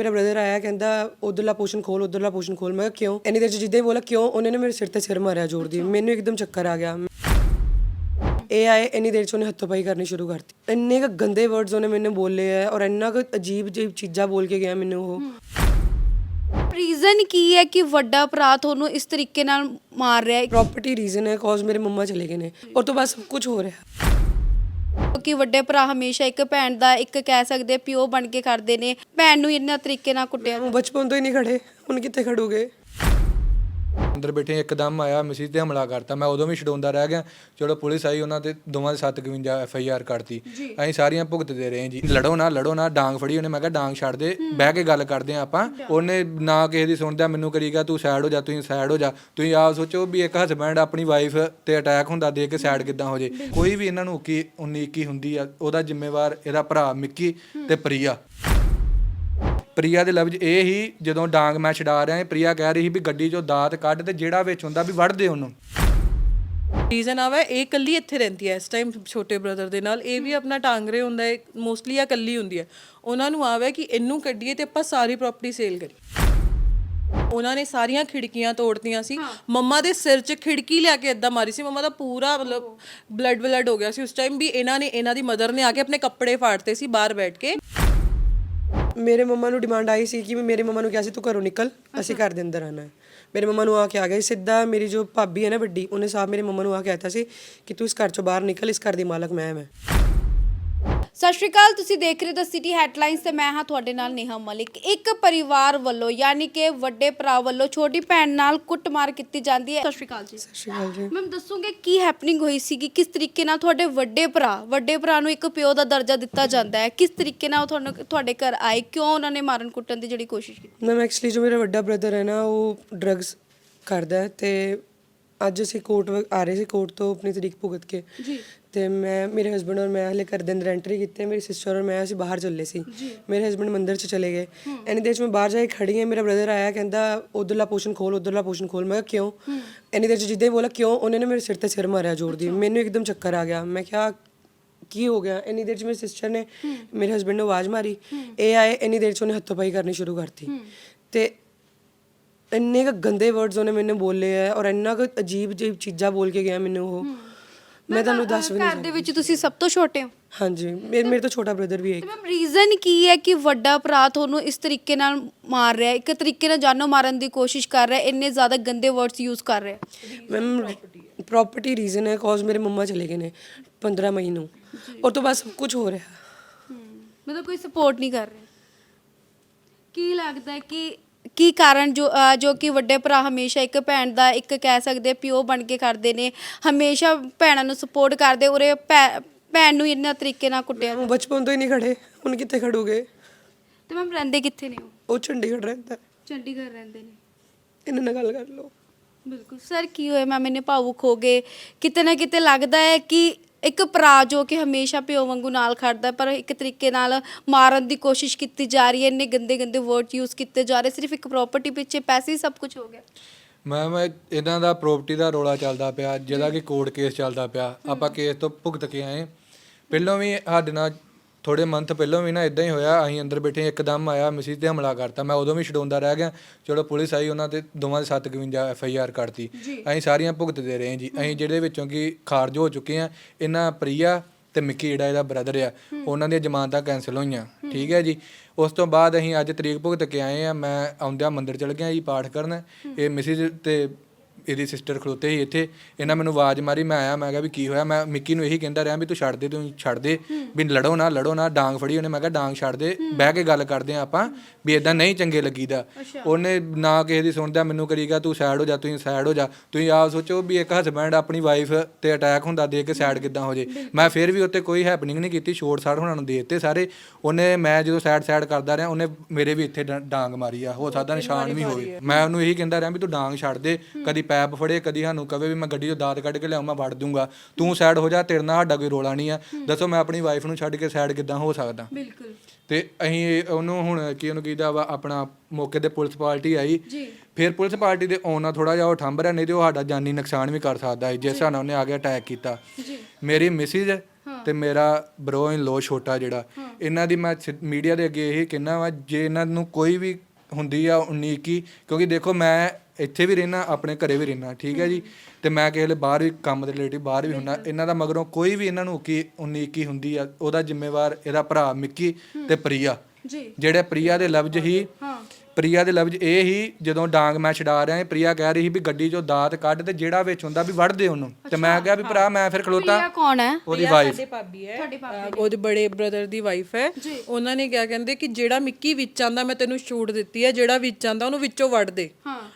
ਮੇਰਾ ਬ੍ਰਦਰ ਆਇਆ ਕਹਿੰਦਾ ਉਧਰਲਾ ਪੋਸ਼ਨ ਖੋਲ ਉਧਰਲਾ ਪੋਸ਼ਨ ਖੋਲ ਮੈਂ ਕਿਹਾ ਕਿਉਂ? ਇੰਨੀ ਦੇਰ ਚ ਜਿੱਦਾਂ ਹੀ ਬੋਲਾ ਕਿਉਂ? ਉਹਨੇ ਨੇ ਮੇਰੇ ਸਿਰ ਤੇ ਸਿਰ ਮਾਰਿਆ ਜ਼ੋਰ ਦੀ। ਮੈਨੂੰ ਇੱਕਦਮ ਚੱਕਰ ਆ ਗਿਆ। ਇਹ ਆਏ ਇੰਨੀ ਦੇਰ ਚ ਉਹਨੇ ਹੱਥੋਂ ਪਾਈ ਕਰਨੀ ਸ਼ੁਰੂ ਕਰਤੀ। ਇੰਨੇ ਕੁ ਗੰਦੇ ਵਰਡਸ ਉਹਨੇ ਮੈਨੂੰ ਬੋਲੇ ਆ ਔਰ ਇੰਨਾ ਕੁ ਅਜੀਬ ਅਜੀਬ ਚੀਜ਼ਾਂ ਬੋਲ ਕੇ ਗਿਆ ਮੈਨੂੰ ਉਹ। ਰੀਜ਼ਨ ਕੀ ਹੈ ਕਿ ਵੱਡਾ ਭਰਾ ਤੁਹਾਨੂੰ ਇਸ ਤਰੀਕੇ ਨਾਲ ਮਾਰ ਰਿਹਾ ਹੈ? ਪ੍ਰੋਪਰਟੀ ਰੀਜ਼ਨ ਹੈ ਕਾਜ਼ ਮੇਰੇ ਮੰਮਾ ਚਲੇ ਗਏ ਨੇ। ਔਰ ਤੋਂ ਬਸ ਸਭ ਕੁਝ ਹੋ ਰਿਹਾ। ਕਿ ਵੱਡੇ ਭਰਾ ਹਮੇਸ਼ਾ ਇੱਕ ਭੈਣ ਦਾ, ਇੱਕ ਕਹਿ ਸਕਦੇ ਪਿਓ ਬਣ ਕੇ ਕਰਦੇ ਨੇ। ਭੈਣ ਨੂੰ ਇੰਨਾ ਤਰੀਕੇ ਨਾਲ ਕੁੱਟਿਆ। ਬਚਪਨ ਤੋਂ ਹੀ ਨਹੀਂ ਖੜੇ, ਹੁਣ ਕਿੱਥੇ ਖੜੂਗੇ? ਅੰਦਰ ਬੈਠੇ ਇੱਕਦਮ ਆਇਆ ਮਿਸਿਸ ਤੇ ਹਮਲਾ ਕਰਤਾ। ਮੈਂ ਉਦੋਂ ਵੀ ਛਡਾਉਂਦਾ ਰਹਿ ਗਿਆ। ਚਲੋ ਪੁਲਿਸ ਆਈ ਉਹਨਾਂ ਤੇ ਦੋਵਾਂ ਦੇ 752 ਐਫ ਆਈ ਆਰ ਕੱਢਤੀ। ਅਸੀਂ ਸਾਰੀਆਂ ਭੁਗਤਦੇ ਰਹੇ ਜੀ। ਲੜੋ ਨਾ ਲੜੋ ਨਾ ਡਾਂਗ ਫੜੀ ਉਹਨੇ। ਮੈਂ ਕਿਹਾ ਡਾਂਗ ਛੱਡ ਦੇ। ਬਹਿ ਕੇ ਗੱਲ ਕਰਦੇ ਆ ਆਪਾਂ। ਉਹਨੇ ਨਾ ਕਿਸੇ ਦੀ ਸੁਣਦਾ ਮੈਨੂੰ ਕਰੀਗਾ ਤੂੰ ਸਾਈਡ ਹੋ ਜਾ ਤੁਸੀਂ ਸਾਈਡ ਹੋ ਜਾ। ਤੁਸੀਂ ਆਪ ਸੋਚੋ ਵੀ ਇੱਕ ਹਸਬੈਂਡ ਆਪਣੀ ਵਾਈਫ ਤੇ ਅਟੈਕ ਹੁੰਦਾ ਦੇਖ ਕੇ ਸਾਈਡ ਕਿੱਦਾਂ ਹੋ ਜੇ। ਕੋਈ ਵੀ ਇਹਨਾਂ ਨੂੰ ਕੀ 19 21 ਹੁੰਦੀ ਆ ਉਹਦਾ ਜ਼ਿੰਮੇਵਾਰ ਇਹਦਾ ਭਰਾ ਮਿੱਕੀ ਤੇ ਪ੍ਰਿਆ। ਪ੍ਰਿਆ ਦੇ ਲਫ਼ਜ਼ ਇਹ ਹੀ ਜਦੋਂ ਡਾਂਗ ਮੈਂ ਛਡਾ ਰਿਹਾ ਪ੍ਰਿਆ ਕਹਿ ਰਹੀ ਸੀ ਵੀ ਗੱਡੀ 'ਚੋਂ ਦਾਤ ਕੱਢ ਤੇ ਜਿਹੜਾ ਵਿੱਚ ਹੁੰਦਾ ਵੀ ਵੱਢ ਦੇ ਉਹਨੂੰ। ਰੀਜ਼ਨ ਆਵਾ ਇਹ ਕੱਲੀ ਇੱਥੇ ਰਹਿੰਦੀ ਹੈ ਇਸ ਟਾਈਮ ਛੋਟੇ ਬ੍ਰਦਰ ਦੇ ਨਾਲ। ਇਹ ਵੀ ਆਪਣਾ ਟਾਂਗਰੇ ਹੁੰਦਾ ਹੈ ਮੋਸਟਲੀ ਆ ਕੱਲੀ ਹੁੰਦੀ ਹੈ। ਉਹਨਾਂ ਨੂੰ ਆਵਾ ਕਿ ਇਹਨੂੰ ਕੱਢੀਏ ਤੇ ਆਪਾਂ ਸਾਰੀ ਪ੍ਰਾਪਰਟੀ ਸੇਲ ਕਰੀਏ। ਉਹਨਾਂ ਨੇ ਸਾਰੀਆਂ ਖਿੜਕੀਆਂ ਤੋੜਤੀਆਂ ਸੀ। ਮੰਮਾ ਦੇ ਸਿਰ 'ਚ ਖਿੜਕੀ ਲਿਆ ਕੇ ਇਦਾਂ ਮਾਰੀ ਸੀ। ਮੰਮਾ ਦਾ ਪੂਰਾ ਮਤਲਬ ਬਲੱਡ ਬਲੱਡ ਹੋ ਗਿਆ ਸੀ ਉਸ ਟਾਈਮ ਵੀ ਇਹਨਾਂ ਨੇ ਇਹਨਾਂ ਦੀ ਮਦਰ ਨੇ ਆ ਕੇ ਆਪਣੇ ਕੱਪੜੇ ਫਾੜਤੇ ਸੀ ਬਾਹਰ ਬੈਠ ਕੇ। ਮੇਰੇ ਮੰਮਾ ਨੂੰ ਡਿਮਾਂਡ ਆਈ ਸੀ ਕਿ ਵੀ ਮੇਰੇ ਮੰਮਾ ਨੂੰ ਕਿਹਾ ਸੀ ਤੂੰ ਘਰੋਂ ਨਿਕਲ ਅਸੀਂ ਘਰ ਦੇ ਅੰਦਰ ਆਣਾ ਹੈ। ਮੇਰੇ ਮੰਮਾ ਨੂੰ ਆ ਕੇ ਆ ਗਏ। ਸਿੱਧਾ ਮੇਰੀ ਜੋ ਭਾਬੀ ਹੈ ਨਾ ਵੱਡੀ ਉਹਨੇ ਸਾਹ ਮੇਰੇ ਮੰਮਾ ਨੂੰ ਆ ਕੇ ਕਹਿਤਾ ਸੀ ਕਿ ਤੂੰ ਇਸ ਘਰ ਚੋਂ ਬਾਹਰ ਨਿਕਲ ਇਸ ਘਰ ਦੀ ਮਾਲਕ ਮੈਂ ਮੈਂ ਸਤਿ ਸ਼੍ਰੀ ਅਕਾਲ ਤੁਸੀਂ ਦੇਖ ਰਹੇ ਹੋ ਦ ਸਿਟੀ ਹੈਡਲਾਈਨਸ ਤੇ ਮੈਂ ਹਾਂ ਤੁਹਾਡੇ ਨਾਲ ਨੇਹਾ ਮਲਿਕ। ਇੱਕ ਪਰਿਵਾਰ ਵੱਲੋਂ ਯਾਨੀ ਕਿ ਵੱਡੇ ਭਰਾ ਵੱਲੋਂ ਛੋਟੀ ਭੈਣ ਨਾਲ ਕੁੱਟਮਾਰ ਕੀਤੀ ਜਾਂਦੀ ਹੈ। ਸਤਿ ਸ਼੍ਰੀ ਅਕਾਲ ਜੀ। ਸਤਿ ਸ਼੍ਰੀ ਅਕਾਲ ਜੀ। ਮੈਮ ਦੱਸੋਗੇ ਕੀ ਹੈਪਨਿੰਗ ਹੋਈ ਸੀਗੀ? ਕਿਸ ਤਰੀਕੇ ਨਾਲ ਤੁਹਾਡੇ ਵੱਡੇ ਭਰਾ ਵੱਡੇ ਭਰਾ ਨੂੰ ਇੱਕ ਪਿਓ ਦਾ ਦਰਜਾ ਦਿੱਤਾ ਜਾਂਦਾ ਹੈ? ਕਿਸ ਤਰੀਕੇ ਨਾਲ ਉਹ ਤੁਹਾਨੂੰ ਤੁਹਾਡੇ ਘਰ ਆਏ? ਕਿਉਂ ਉਹਨਾਂ ਨੇ ਮਾਰਨ ਕੁੱਟਣ ਦੀ ਜਿਹੜੀ ਕੋਸ਼ਿਸ਼ ਕੀਤੀ? ਮੈਮ ਐਕਚੁਅਲੀ ਜੋ ਮੇਰਾ ਵੱਡਾ ਬ੍ਰਦਰ ਹੈ ਨਾ ਉਹ ਡਰੱਗਸ ਕਰਦਾ ਹੈ ਤੇ ਅੱਜ ਅਸੀਂ ਕੋਰਟ ਆ ਰਹੇ ਸੀ ਕੋਰਟ ਤੋਂ ਆਪਣੀ ਤਰੀਕ ਭੁਗਤ ਕੇ। ਜੀ। ਤੇ ਮੈਂ ਮੇਰੇ ਹਸਬੰਡ ਔਰ ਮੈਂ ਹਲੇ ਘਰ ਦੇ ਅੰਦਰ ਐਂਟਰੀ ਕੀਤੀ ਮੇਰੀ ਸਿਸਟਰ ਔਰ ਮੈਂ ਅਸੀਂ ਬਾਹਰ ਚੱਲੇ ਸੀ। ਮੇਰੇ ਹਸਬੰਡ ਮੰਦਿਰ 'ਚ ਚਲੇ ਗਏ। ਇੰਨੀ ਦੇਰ 'ਚ ਮੈਂ ਬਾਹਰ ਜਾ ਕੇ ਖੜੀ ਹਾਂ ਮੇਰਾ ਬ੍ਰਦਰ ਆਇਆ ਕਹਿੰਦਾ ਉਧਰਲਾ ਪੋਸ਼ਨ ਖੋਲ ਉਧਰਲਾ ਪੋਸ਼ਨ ਖੋਲ ਮੈਂ ਕਿਹਾ ਕਿਉਂ? ਇੰਨੀ ਦੇਰ 'ਚ ਜਿੱਦਾਂ ਹੀ ਬੋਲਾ ਕਿਉਂ? ਉਹਨੇ ਨੇ ਮੇਰੇ ਸਿਰ ਤੇ ਸਿਰ ਮਾਰਿਆ ਜ਼ੋਰ ਦੀ। ਮੈਨੂੰ ਇੱਕਦਮ ਚੱਕਰ ਆ ਗਿਆ। ਮੈਂ ਕਿਹਾ ਕੀ ਹੋ ਗਿਆ? ਇੰਨੀ ਦੇਰ 'ਚ ਮੇਰੀ ਸਿਸਟਰ ਨੇ ਮੇਰੇ ਹਸਬੰਡ ਨੂੰ ਆਵਾਜ਼ ਮਾਰੀ। ਇਹ ਆਏ ਇੰਨੀ ਦੇਰ 'ਚ ਉਹਨੇ ਹੱਥੋਂ ਪਾਈ ਕਰਨੀ ਸ਼ੁਰੂ ਕਰਤੀ। ਤੇ ਇੰਨੇ ਕੁ ਗੰਦੇ ਵਰਡਸ ਉਹਨੇ ਮੈਨੂੰ ਬੋਲੇ ਆ ਔਰ ਇੰਨਾ ਕੁ ਅਜੀਬ ਅਜੀਬ ਚੀਜ਼ਾਂ ਬੋਲ ਕੇ ਗਿਆ ਮੈਨੂੰ ਉਹ। ਮੈਂ ਤੁਹਾਨੂੰ ਦੱਸ ਵੀ ਨਹੀਂ ਘਰ ਦੇ ਵਿੱਚ ਤੁਸੀਂ ਸਭ ਤੋਂ ਛੋਟੇ ਹੋ। ਹਾਂਜੀ ਮੇਰੇ ਮੇਰੇ ਤੋਂ ਛੋਟਾ ਬ੍ਰਦਰ ਵੀ ਹੈ ਤੇ ਮੈਮ ਰੀਜ਼ਨ ਕੀ ਹੈ ਕਿ ਵੱਡਾ ਭਰਾ ਤੁਹਾਨੂੰ ਇਸ ਤਰੀਕੇ ਨਾਲ ਮਾਰ ਰਿਹਾ ਹੈ? ਇੱਕ ਤਰੀਕੇ ਨਾਲ ਜਾਨੋਂ ਮਾਰਨ ਦੀ ਕੋਸ਼ਿਸ਼ ਕਰ ਰਿਹਾ ਹੈ ਇੰਨੇ ਜ਼ਿਆਦਾ ਗੰਦੇ ਵਰਡਸ ਯੂਜ਼ ਕਰ ਰਿਹਾ ਹੈ? ਮੈਮ ਪ੍ਰੋਪਰਟੀ ਰੀਜ਼ਨ ਹੈ ਕਾਜ਼ ਮੇਰੇ ਮੰਮਾ ਚਲੇ ਗਏ ਨੇ 15 ਮਈ ਨੂੰ। ਔਰ ਤੋਂ ਬਸ ਸਭ ਕੁਝ ਹੋ ਰਿਹਾ। ਮਤਲਬ ਕੋਈ ਸਪੋਰਟ ਨਹੀਂ ਕਰ ਰਿਹਾ। ਕੀ ਲੱਗਦਾ ਹੈ ਕਿ ਕੀ ਕਾਰਨ ਜੋ ਜੋ ਕਿ ਵੱਡੇ ਭਰਾ ਹਮੇਸ਼ਾ ਇੱਕ ਭੈਣ ਦਾ ਇੱਕ ਕਹਿ ਸਕਦੇ ਪਿਓ ਬਣ ਕੇ ਖੜਦੇ ਨੇ ਹਮੇਸ਼ਾ ਭੈਣਾਂ ਨੂੰ ਸਪੋਰਟ ਕਰਦੇ ਉਰੇ ਭੈ- ਭੈਣ ਨੂੰ ਇੰਨਾ ਤਰੀਕੇ ਨਾਲ ਕੁੱਟਿਆ ਉਹ ਬਚਪਨ ਤੋਂ ਹੀ ਨਹੀਂ ਖੜੇ ਹੁਣ ਕਿੱਥੇ ਖੜੋਗੇ? ਤੇ ਮੈਮ ਰਹਿੰਦੇ ਕਿੱਥੇ ਨੇ ਉਹ? ਉਹ ਚੰਡੀਗੜ੍ਹ ਰਹਿੰਦਾ। ਹੈ। ਚੰਡੀਗੜ੍ਹ ਰਹਿੰਦੇ ਨੇ। ਇਹਨਾਂ ਨਾਲ ਗੱਲ ਕਰ ਲਓ। ਬਿਲਕੁਲ। ਸਰ ਕੀ ਹੋਇਆ ਮੈਂ ਮੈਨੇ ਭਾਵੁਕ ਹੋ ਗਏ। ਕਿਤੇ ਨਾ ਕਿਤੇ ਲੱਗਦਾ ਹੈ ਕਿ ਇੱਕ ਭਰਾ ਜੋ ਕਿ ਹਮੇਸ਼ਾ ਪਿਓ ਵਾਂਗੂ ਨਾਲ ਖੜਦਾ ਪਰ ਇੱਕ ਤਰੀਕੇ ਨਾਲ ਮਾਰਨ ਦੀ ਕੋਸ਼ਿਸ਼ ਕੀਤੀ ਜਾ ਰਹੀ ਹੈ ਇੰਨੇ ਗੰਦੇ ਗੰਦੇ ਵਰਡ ਯੂਜ਼ ਕੀਤੇ ਜਾ ਰਹੇ ਸਿਰਫ ਇੱਕ ਪ੍ਰਾਪਰਟੀ ਪਿੱਛੇ ਪੈਸੇ ਹੀ ਸਭ ਕੁਝ ਹੋ ਗਿਆ। ਮੈਂ ਮੈਂ ਇਹਨਾਂ ਦਾ ਪ੍ਰਾਪਰਟੀ ਦਾ ਰੋਲਾ ਚੱਲਦਾ ਪਿਆ ਜਿਹਦਾ ਕਿ ਕੋਰਟ ਕੇਸ ਚੱਲਦਾ ਪਿਆ। ਆਪਾਂ ਕੇਸ ਤੋਂ ਭੁਗਤ ਕੇ ਆਏ। ਪਹਿਲਾਂ ਵੀ ਸਾਡੇ ਨਾਲ ਥੋੜੇ ਮੰਥ ਪਹਿਲਾਂ ਵੀ ਨਾ ਇਦਾਂ ਹੀ ਹੋਇਆ ਅਸੀਂ ਅੰਦਰ ਬੈਠੇ ਇੱਕਦਮ ਆਇਆ ਮਿਸਿਸ ਤੇ ਹਮਲਾ ਕਰਤਾ। ਮੈਂ ਉਦੋਂ ਵੀ ਛਡਾਉਂਦਾ ਰਹਿ ਗਿਆ ਚਲੋ ਪੁਲਿਸ ਆਈ ਉਹਨਾਂ ਤੇ ਦੋਵਾਂ ਦੇ 752 ਐਫ ਆਈ ਆਰ ਕੱਢਤੀ ਅਸੀਂ ਸਾਰੀਆਂ ਭੁਗਤਦੇ ਰਹੇ ਜੀ। ਅਸੀਂ ਜਿਹੜੇ ਵਿੱਚੋਂ ਕਿ ਖਾਰਜ ਹੋ ਚੁੱਕੇ ਆ ਇਹਨਾਂ ਪ੍ਰਿਆ ਤੇ ਮਿੱਕੀ ਜਿਹੜਾ ਇਹਦਾ ਬ੍ਰਦਰ ਆ ਉਹਨਾਂ ਦੀਆਂ ਜ਼ਮਾਨਤਾਂ ਕੈਨਸਲ ਹੋਈਆਂ ਠੀਕ ਹੈ ਜੀ? ਉਸ ਤੋਂ ਬਾਅਦ ਅਸੀਂ ਅੱਜ ਤਰੀਕ ਭੁਗਤ ਕੇ ਆਏ ਆ ਮੈਂ ਆਉਂਦਿਆਂ ਮੰਦਿਰ ਚਲ ਗਿਆ ਜੀ ਪਾਠ ਕਰਨ। ਇਹ ਮਿਸਿਸ ਤੇ ਇਹਦੀ ਸਿਸਟਰ ਖਲੋਤੇ ਸੀ ਇੱਥੇ ਇਹਨਾਂ ਮੈਨੂੰ ਆਵਾਜ਼ ਮਾਰੀ ਮੈਂ ਆਇਆ ਮੈਂ ਕਿਹਾ ਵੀ ਕੀ ਹੋਇਆ? ਮੈਂ ਮਿੱਕੀ ਨੂੰ ਇਹੀ ਕਹਿੰਦਾ ਰਿਹਾ ਵੀ ਤੂੰ ਛੱਡ ਦੇ ਤੂੰ ਛੱਡ ਦੇ ਵੀ ਲੜੋ ਨਾ ਲੜੋ ਨਾ ਡਾਂਗ ਫੜੀ ਉਹਨੇ ਮੈਂ ਕਿਹਾ ਡਾਂਗ ਛੱਡ ਦੇ ਬਹਿ ਕੇ ਗੱਲ ਕਰਦੇ ਆ ਆਪਾਂ ਵੀ ਇਦਾਂ ਨਹੀਂ ਚੰਗੇ ਲੱਗੀਦਾ। ਉਹਨੇ ਨਾ ਕਿਸੇ ਦੀ ਸੁਣਦਾ ਮੈਨੂੰ ਕਰੀਗਾ ਤੂੰ ਸਾਈਡ ਹੋ ਜਾ ਤੁਸੀਂ ਸਾਈਡ ਹੋ ਜਾ ਤੁਸੀਂ ਆਪ ਸੋਚੋ ਵੀ ਇੱਕ ਹਸਬੈਂਡ ਆਪਣੀ ਵਾਈਫ ਤੇ ਅਟੈਕ ਹੁੰਦਾ ਦੇਖ ਕੇ ਸਾਈਡ ਕਿੱਦਾਂ ਹੋ ਜੇ। ਮੈਂ ਫਿਰ ਵੀ ਉੱਤੇ ਕੋਈ ਹੈਪਨਿੰਗ ਨਹੀਂ ਕੀਤੀ ਸ਼ੋਰਟ ਸਾੜ ਉਹਨਾਂ ਨੂੰ ਦੇ ਦਿੱਤੇ ਸਾਰੇ। ਉਹਨੇ ਮੈਂ ਜਦੋਂ ਸਾਈਡ ਸਾਈਡ ਕਰਦਾ ਰਿਹਾ ਉਹਨੇ ਮੇਰੇ ਵੀ ਇੱਥੇ ਡਾਂਗ ਮਾਰੀ ਆ ਹੋ ਸਕਦਾ ਨਿਸ਼ਾਨ ਵੀ ਹੋਵੇ। ਮੈਂ ਉਹਨੂੰ ਇਹੀ ਕਹਿੰਦਾ ਰਿਹਾ ਵੀ ਤੂੰ ਡਾਂਗ ਛੱਡ ਦੇ ਕਦੀ ਪੈਪ ਫੜੇ ਕਦੀ ਸਾਨੂੰ ਕਵੇ ਵੀ ਮੈਂ ਗੱਡੀ 'ਚੋਂ ਦਾਤ ਕੱਢ ਕੇ ਲਿਆਉਂ ਮੈਂ ਵੜ ਦੂੰਗਾ ਤੂੰ ਸਾਈਡ ਹੋ ਜਾ ਤੇਰੇ ਨਾਲ ਸਾਡਾ ਕੋਈ ਰੋਲਾ ਨਹੀਂ ਆ। ਦੱਸੋ ਮੈਂ ਆਪਣੀ ਵਾਈਫ ਨੂੰ ਛੱਡ ਕੇ ਸਾਈਡ ਕਿੱਦਾਂ ਹੋ ਸਕਦਾ? ਬਿਲਕੁਲ। ਤੇ ਅਸੀਂ ਉਹਨੂੰ ਹੁਣ ਕੀ ਉਹਨੂੰ ਕੀਦਾ ਵਾ ਆਪਣਾ ਮੌਕੇ ਤੇ ਪੁਲਿਸ ਪਾਰਟੀ ਆਈ। ਜੀ। ਫਿਰ ਪੁਲਿਸ ਪਾਰਟੀ ਦੇ ਆਉਣਾ ਥੋੜਾ ਜਿਹਾ ਉਹ ਠੰਬ ਰਿਹਾ ਨਹੀਂ ਤੇ ਉਹ ਸਾਡਾ ਜਾਨੀ ਨੁਕਸਾਨ ਵੀ ਕਰ ਸਕਦਾ ਹੈ ਜਿਸ ਹਿਸਾਬ ਨਾਲ ਉਹਨੇ ਆ ਕੇ ਅਟੈਕ ਕੀਤਾ। ਜੀ। ਮੇਰੀ ਮਿਸਿਸ ਤੇ ਮੇਰਾ ਬ੍ਰੋ ਇਨ ਲੋ ਛੋਟਾ ਜਿਹੜਾ ਇਹਨਾਂ ਦੀ ਮੈਂ ਮੀਡੀਆ ਦੇ ਅੱਗੇ ਇਹ ਕਹਿਣਾ ਵਾ ਜੇ ਇਹਨਾਂ ਨੂੰ ਕੋਈ ਵੀ ਹੁੰਦੀ ਆ ਉਨੀਕੀ ਕਿਉਂਕਿ ਦੇਖੋ ਮੈਂ ਇੱਥੇ ਵੀ ਰਹਿਣਾ ਆਪਣੇ ਘਰੇ ਵੀ ਰਹਿਣਾ ਠੀਕ ਹੈ ਜੀ? ਤੇ ਮੈਂ ਕਿਸੇ ਵੇਲੇ ਬਾਹਰ ਵੀ ਕੰਮ ਦੇ ਰਿਲੇਟਿਵ ਬਾਹਰ ਵੀ ਹੁੰਨਾ ਇਹਨਾਂ ਦਾ ਮਗਰੋਂ ਕੋਈ ਵੀ ਇਹਨਾਂ ਨੂੰ ਕੀ ਉਨੀਕੀ ਹੁੰਦੀ ਆ ਉਹਦਾ ਜ਼ਿੰਮੇਵਾਰ ਇਹਦਾ ਭਰਾ ਮਿੱਕੀ ਤੇ ਪ੍ਰਿਆ। ਜੀ। ਜਿਹੜੇ ਪ੍ਰਿਆ ਦੇ ਲਫ਼ਜ਼ ਹੀ। ਪ੍ਰਿਆ ਦੇ ਲਫ਼ਜ਼ ਇਹ ਹੀ ਜਦੋਂ ਡਾਂਗ ਮੈਂ ਛਡਾ ਰਿਹਾ ਸੀ ਪ੍ਰਿਆ ਕਹਿ ਰਹੀ ਸੀ ਵੀ ਗੱਡੀ ਚੋਂ ਦਾਤ ਕੱਢ ਤੇ ਜਿਹੜਾ ਵਿੱਚ ਹੁੰਦਾ ਵੀ ਵੜ ਦੇ ਉਹਨੂੰ। ਤੇ ਮੈਂ ਕਿਹਾ ਵੀ ਭਰਾ ਮੈਂ ਫਿਰ ਖਲੋਤਾ। ਪ੍ਰਿਆ ਕੌਣ ਹੈ? ਉਹਦੀ ਵਾਈਫ ਸਾਡੇ ਭਾਬੀ ਹੈ। ਅਹ ਉਹਦੇ ਬੜੇ ਬ੍ਰਦਰ ਦੀ ਵਾਈਫ ਹੈ। ਉਹਨਾਂ ਨੇ ਕਿਹਾ ਕਹਿੰਦੇ ਕਿ ਜਿਹੜਾ ਮਿੱਕੀ ਵਿੱਚ ਆਂਦਾ ਮੈਂ ਤੈਨੂੰ ਛੂਟ ਦਿੱਤੀ ਹੈ। ਜਿਹੜਾ ਵਿੱਚ ਆਂਦਾ ਉਹਨੂੰ ਵਿੱਚੋਂ ਵੱਢ ਦੇ।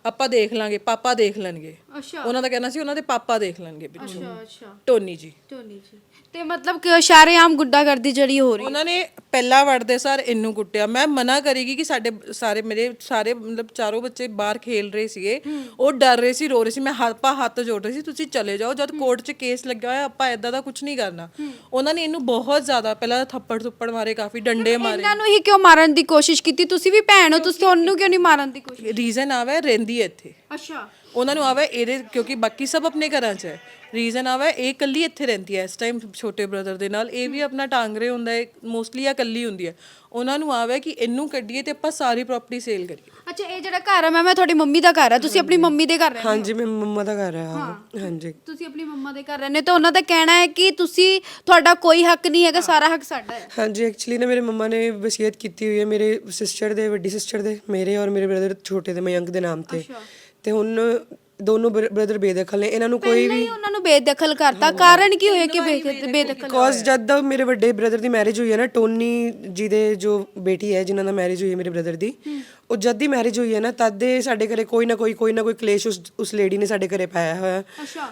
ਆਪਾਂ ਦੇਖ ਲਾਂਗੇ ਪਾਪਾ ਦੇਖ ਲੈਣਗੇ। ਅੱਛਾ। ਉਹਨਾਂ ਦਾ ਕਹਿਣਾ ਸੀ ਉਹਨਾਂ ਦੇ ਪਾਪਾ ਦੇਖ ਲੈਣਗੇ ਪਿੱਛੋਂ ਅੱਛਾ ਅੱਛਾ। ਟੋਨੀ ਜੀ। ਟੋਨੀ ਜੀ। ਤੇ ਮਤਲਬ ਕਿ ਸ਼ਾਰੇਆਮ ਗੁੱਡਾਗਰਦੀ ਜਿਹੜੀ ਹੋ ਰਹੀ ਉਹਨਾਂ ਨੇ ਪਹਿਲਾ ਵੜਦੇ ਸਰ ਇਹਨੂੰ ਕੁੱਟਿਆ। ਮੈਂ ਮਨਾ ਕਰੇਗੀ ਕਿ ਸਾਡੇ ਸਾਰੇ ਮੇਰੇ ਸਾਰੇ ਮਤਲਬ ਚਾਰੋਂ ਬੱਚੇ ਬਾਹਰ ਖੇਲ ਰਹੇ ਸੀਗੇ। ਉਹ ਡਰ ਰਹੇ ਸੀ ਰੋ ਰਹੇ ਸੀ। ਮੈਂ ਹੱਥਾਂ ਹੱਥ ਜੋੜ ਰਹੀ ਸੀ ਤੁਸੀਂ ਚਲੇ ਜਾਓ ਜਦ ਕੋਰਟ 'ਚ ਕੇਸ ਲੱਗਿਆ ਹੋਇਆ ਆਪਾਂ ਐਦਾਂ ਦਾ ਕੁਝ ਨਹੀਂ ਕਰਨਾ। ਉਹਨਾਂ ਨੇ ਇਹਨੂੰ ਬਹੁਤ ਜ਼ਿਆਦਾ ਪਹਿਲਾਂ ਥੱਪੜ ਥੁੱਪੜ ਮਾਰੇ ਕਾਫੀ ਡੰਡੇ ਮਾਰੇ। ਇਹਨਾਂ ਨੂੰ ਹੀ ਕਿਉਂ ਮਾਰਨ ਦੀ ਕੋਸ਼ਿਸ਼ ਕੀਤੀ? ਤੁਸੀਂ ਵੀ ਭੈਣ ਹੋ ਤੁਸੀਂ ਤੁਹਾਨੂੰ ਕਿਉਂ ਨਹੀਂ ਮਾਰਨ ਦੀ ਕੋਸ਼ਿਸ਼ ਰੀਜ਼ਨ ਆਵੇ ਰਹਿੰਦੀ ਹੈ ਇੱਥੇ। ਅੱਛਾ। ਉਹਨਾਂ ਨੂੰ ਆਵੇ ਇਹਦੇ ਕਿਉਂਕਿ ਬਾਕੀ ਸਭ ਆਪਣੇ ਘਰਾਂ 'ਚ ਹੈ। ਰੀਜ਼ਨ ਆਵੇ ਇਹ ਇਕੱਲੀ ਇੱਥੇ ਰਹਿੰਦੀ ਹੈ ਇਸ ਟਾਈਮ ਛੋਟੇ ਬ੍ਰਦਰ ਦੇ ਨਾਲ। ਇਹ ਵੀ ਆਪਣਾ ਟਾਂਗਰੇ ਹੁੰਦਾ ਹੈ ਮੋਸਟਲੀ ਆ ਇਕੱਲੀ ਹੁੰਦੀ ਹੈ। ਉਹਨਾਂ ਨੂੰ ਆਵੇ ਕਿ ਇਹਨੂੰ ਕੱਢੀਏ ਤੇ ਆਪਾਂ ਸਾਰੀ ਪ੍ਰਾਪਰਟੀ ਸੇਲ ਕਰੀਏ। ਅੱਛਾ ਇਹ ਜਿਹੜਾ ਘਰ ਹੈ ਮੈਂ ਮੈਂ ਤੁਹਾਡੀ ਮੰਮੀ ਦਾ ਘਰ ਹੈ ਤੁਸੀਂ ਆਪਣੀ ਮੰਮੀ ਦੇ ਘਰ ਰਹਿੰਦੇ ਹੋ? ਹਾਂਜੀ ਮੈਂ ਮੰਮਾ ਦਾ ਘਰ ਹੈ। ਹਾਂ। ਹਾਂਜੀ। ਤੁਸੀਂ ਆਪਣੀ ਮੰਮਾ ਦੇ ਘਰ ਰਹਿੰਦੇ ਹੋ ਤੇ ਉਹਨਾਂ ਦਾ ਕਹਿਣਾ ਹੈ ਕਿ ਤੁਸੀਂ ਤੁਹਾਡਾ ਕੋਈ ਹੱਕ ਨਹੀਂ ਹੈਗਾ ਸਾਰਾ ਹੱਕ ਸਾਡਾ ਹੈ। ਹਾਂਜੀ ਐਕਚੁਅਲੀ ਨਾ ਮੇਰੇ ਮੰਮਾ ਨੇ ਵਸੀਅਤ ਕੀਤੀ ਹੋਈ ਹੈ ਮੇਰੇ ਸਿਸਟਰ ਦੇ ਵੱਡੀ ਸਿਸਟਰ ਦੇ ਮੇਰੇ ਔਰ ਮੇਰੇ ਬ੍ਰਦਰ ਛੋਟੇ ਦੇ ਮਯੰਕ ਦੇ ਨਾਮ ਤੇ। ਤੇ ਹੁਣ ਦੋਨੋਂ ਬ੍ਰਦਰ ਬੇਦਖਲ ਨੇ ਇਹਨਾਂ ਨੂੰ ਕੋਈ ਨਹੀਂ ਉਹਨਾਂ ਨੂੰ ਬੇਦਖਲ ਕਰਤਾ। ਕਾਰਨ ਕੀ ਹੋਇਆ ਕਿ ਬੇਦਖਲ ਬਿਕੋਜ਼ ਜਦ ਦਾ ਮੇਰੇ ਵੱਡੇ ਬ੍ਰਦਰ ਦੀ ਮੈਰਿਜ ਹੋਈ ਹੈ ਨਾ ਟੋਨੀ ਜੀ ਦੇ ਜੋ ਬੇਟੀ ਹੈ ਜਿਨ੍ਹਾਂ ਦਾ ਮੈਰਿਜ ਹੋਈ ਹੈ ਮੇਰੇ ਬ੍ਰਦਰ ਦੀ ਉਹ ਜਦ ਦੀ ਮੈਰਿਜ ਹੋਈ ਹੈ ਨਾ ਤਦ ਦੇ ਸਾਡੇ ਘਰੇ ਕੋਈ ਨਾ ਕੋਈ ਕੋਈ ਨਾ ਕੋਈ ਕਲੇਸ਼ ਉਸ ਉਸ ਲੇਡੀ ਨੇ ਸਾਡੇ ਘਰੇ ਪਾਇਆ ਹੋਇਆ।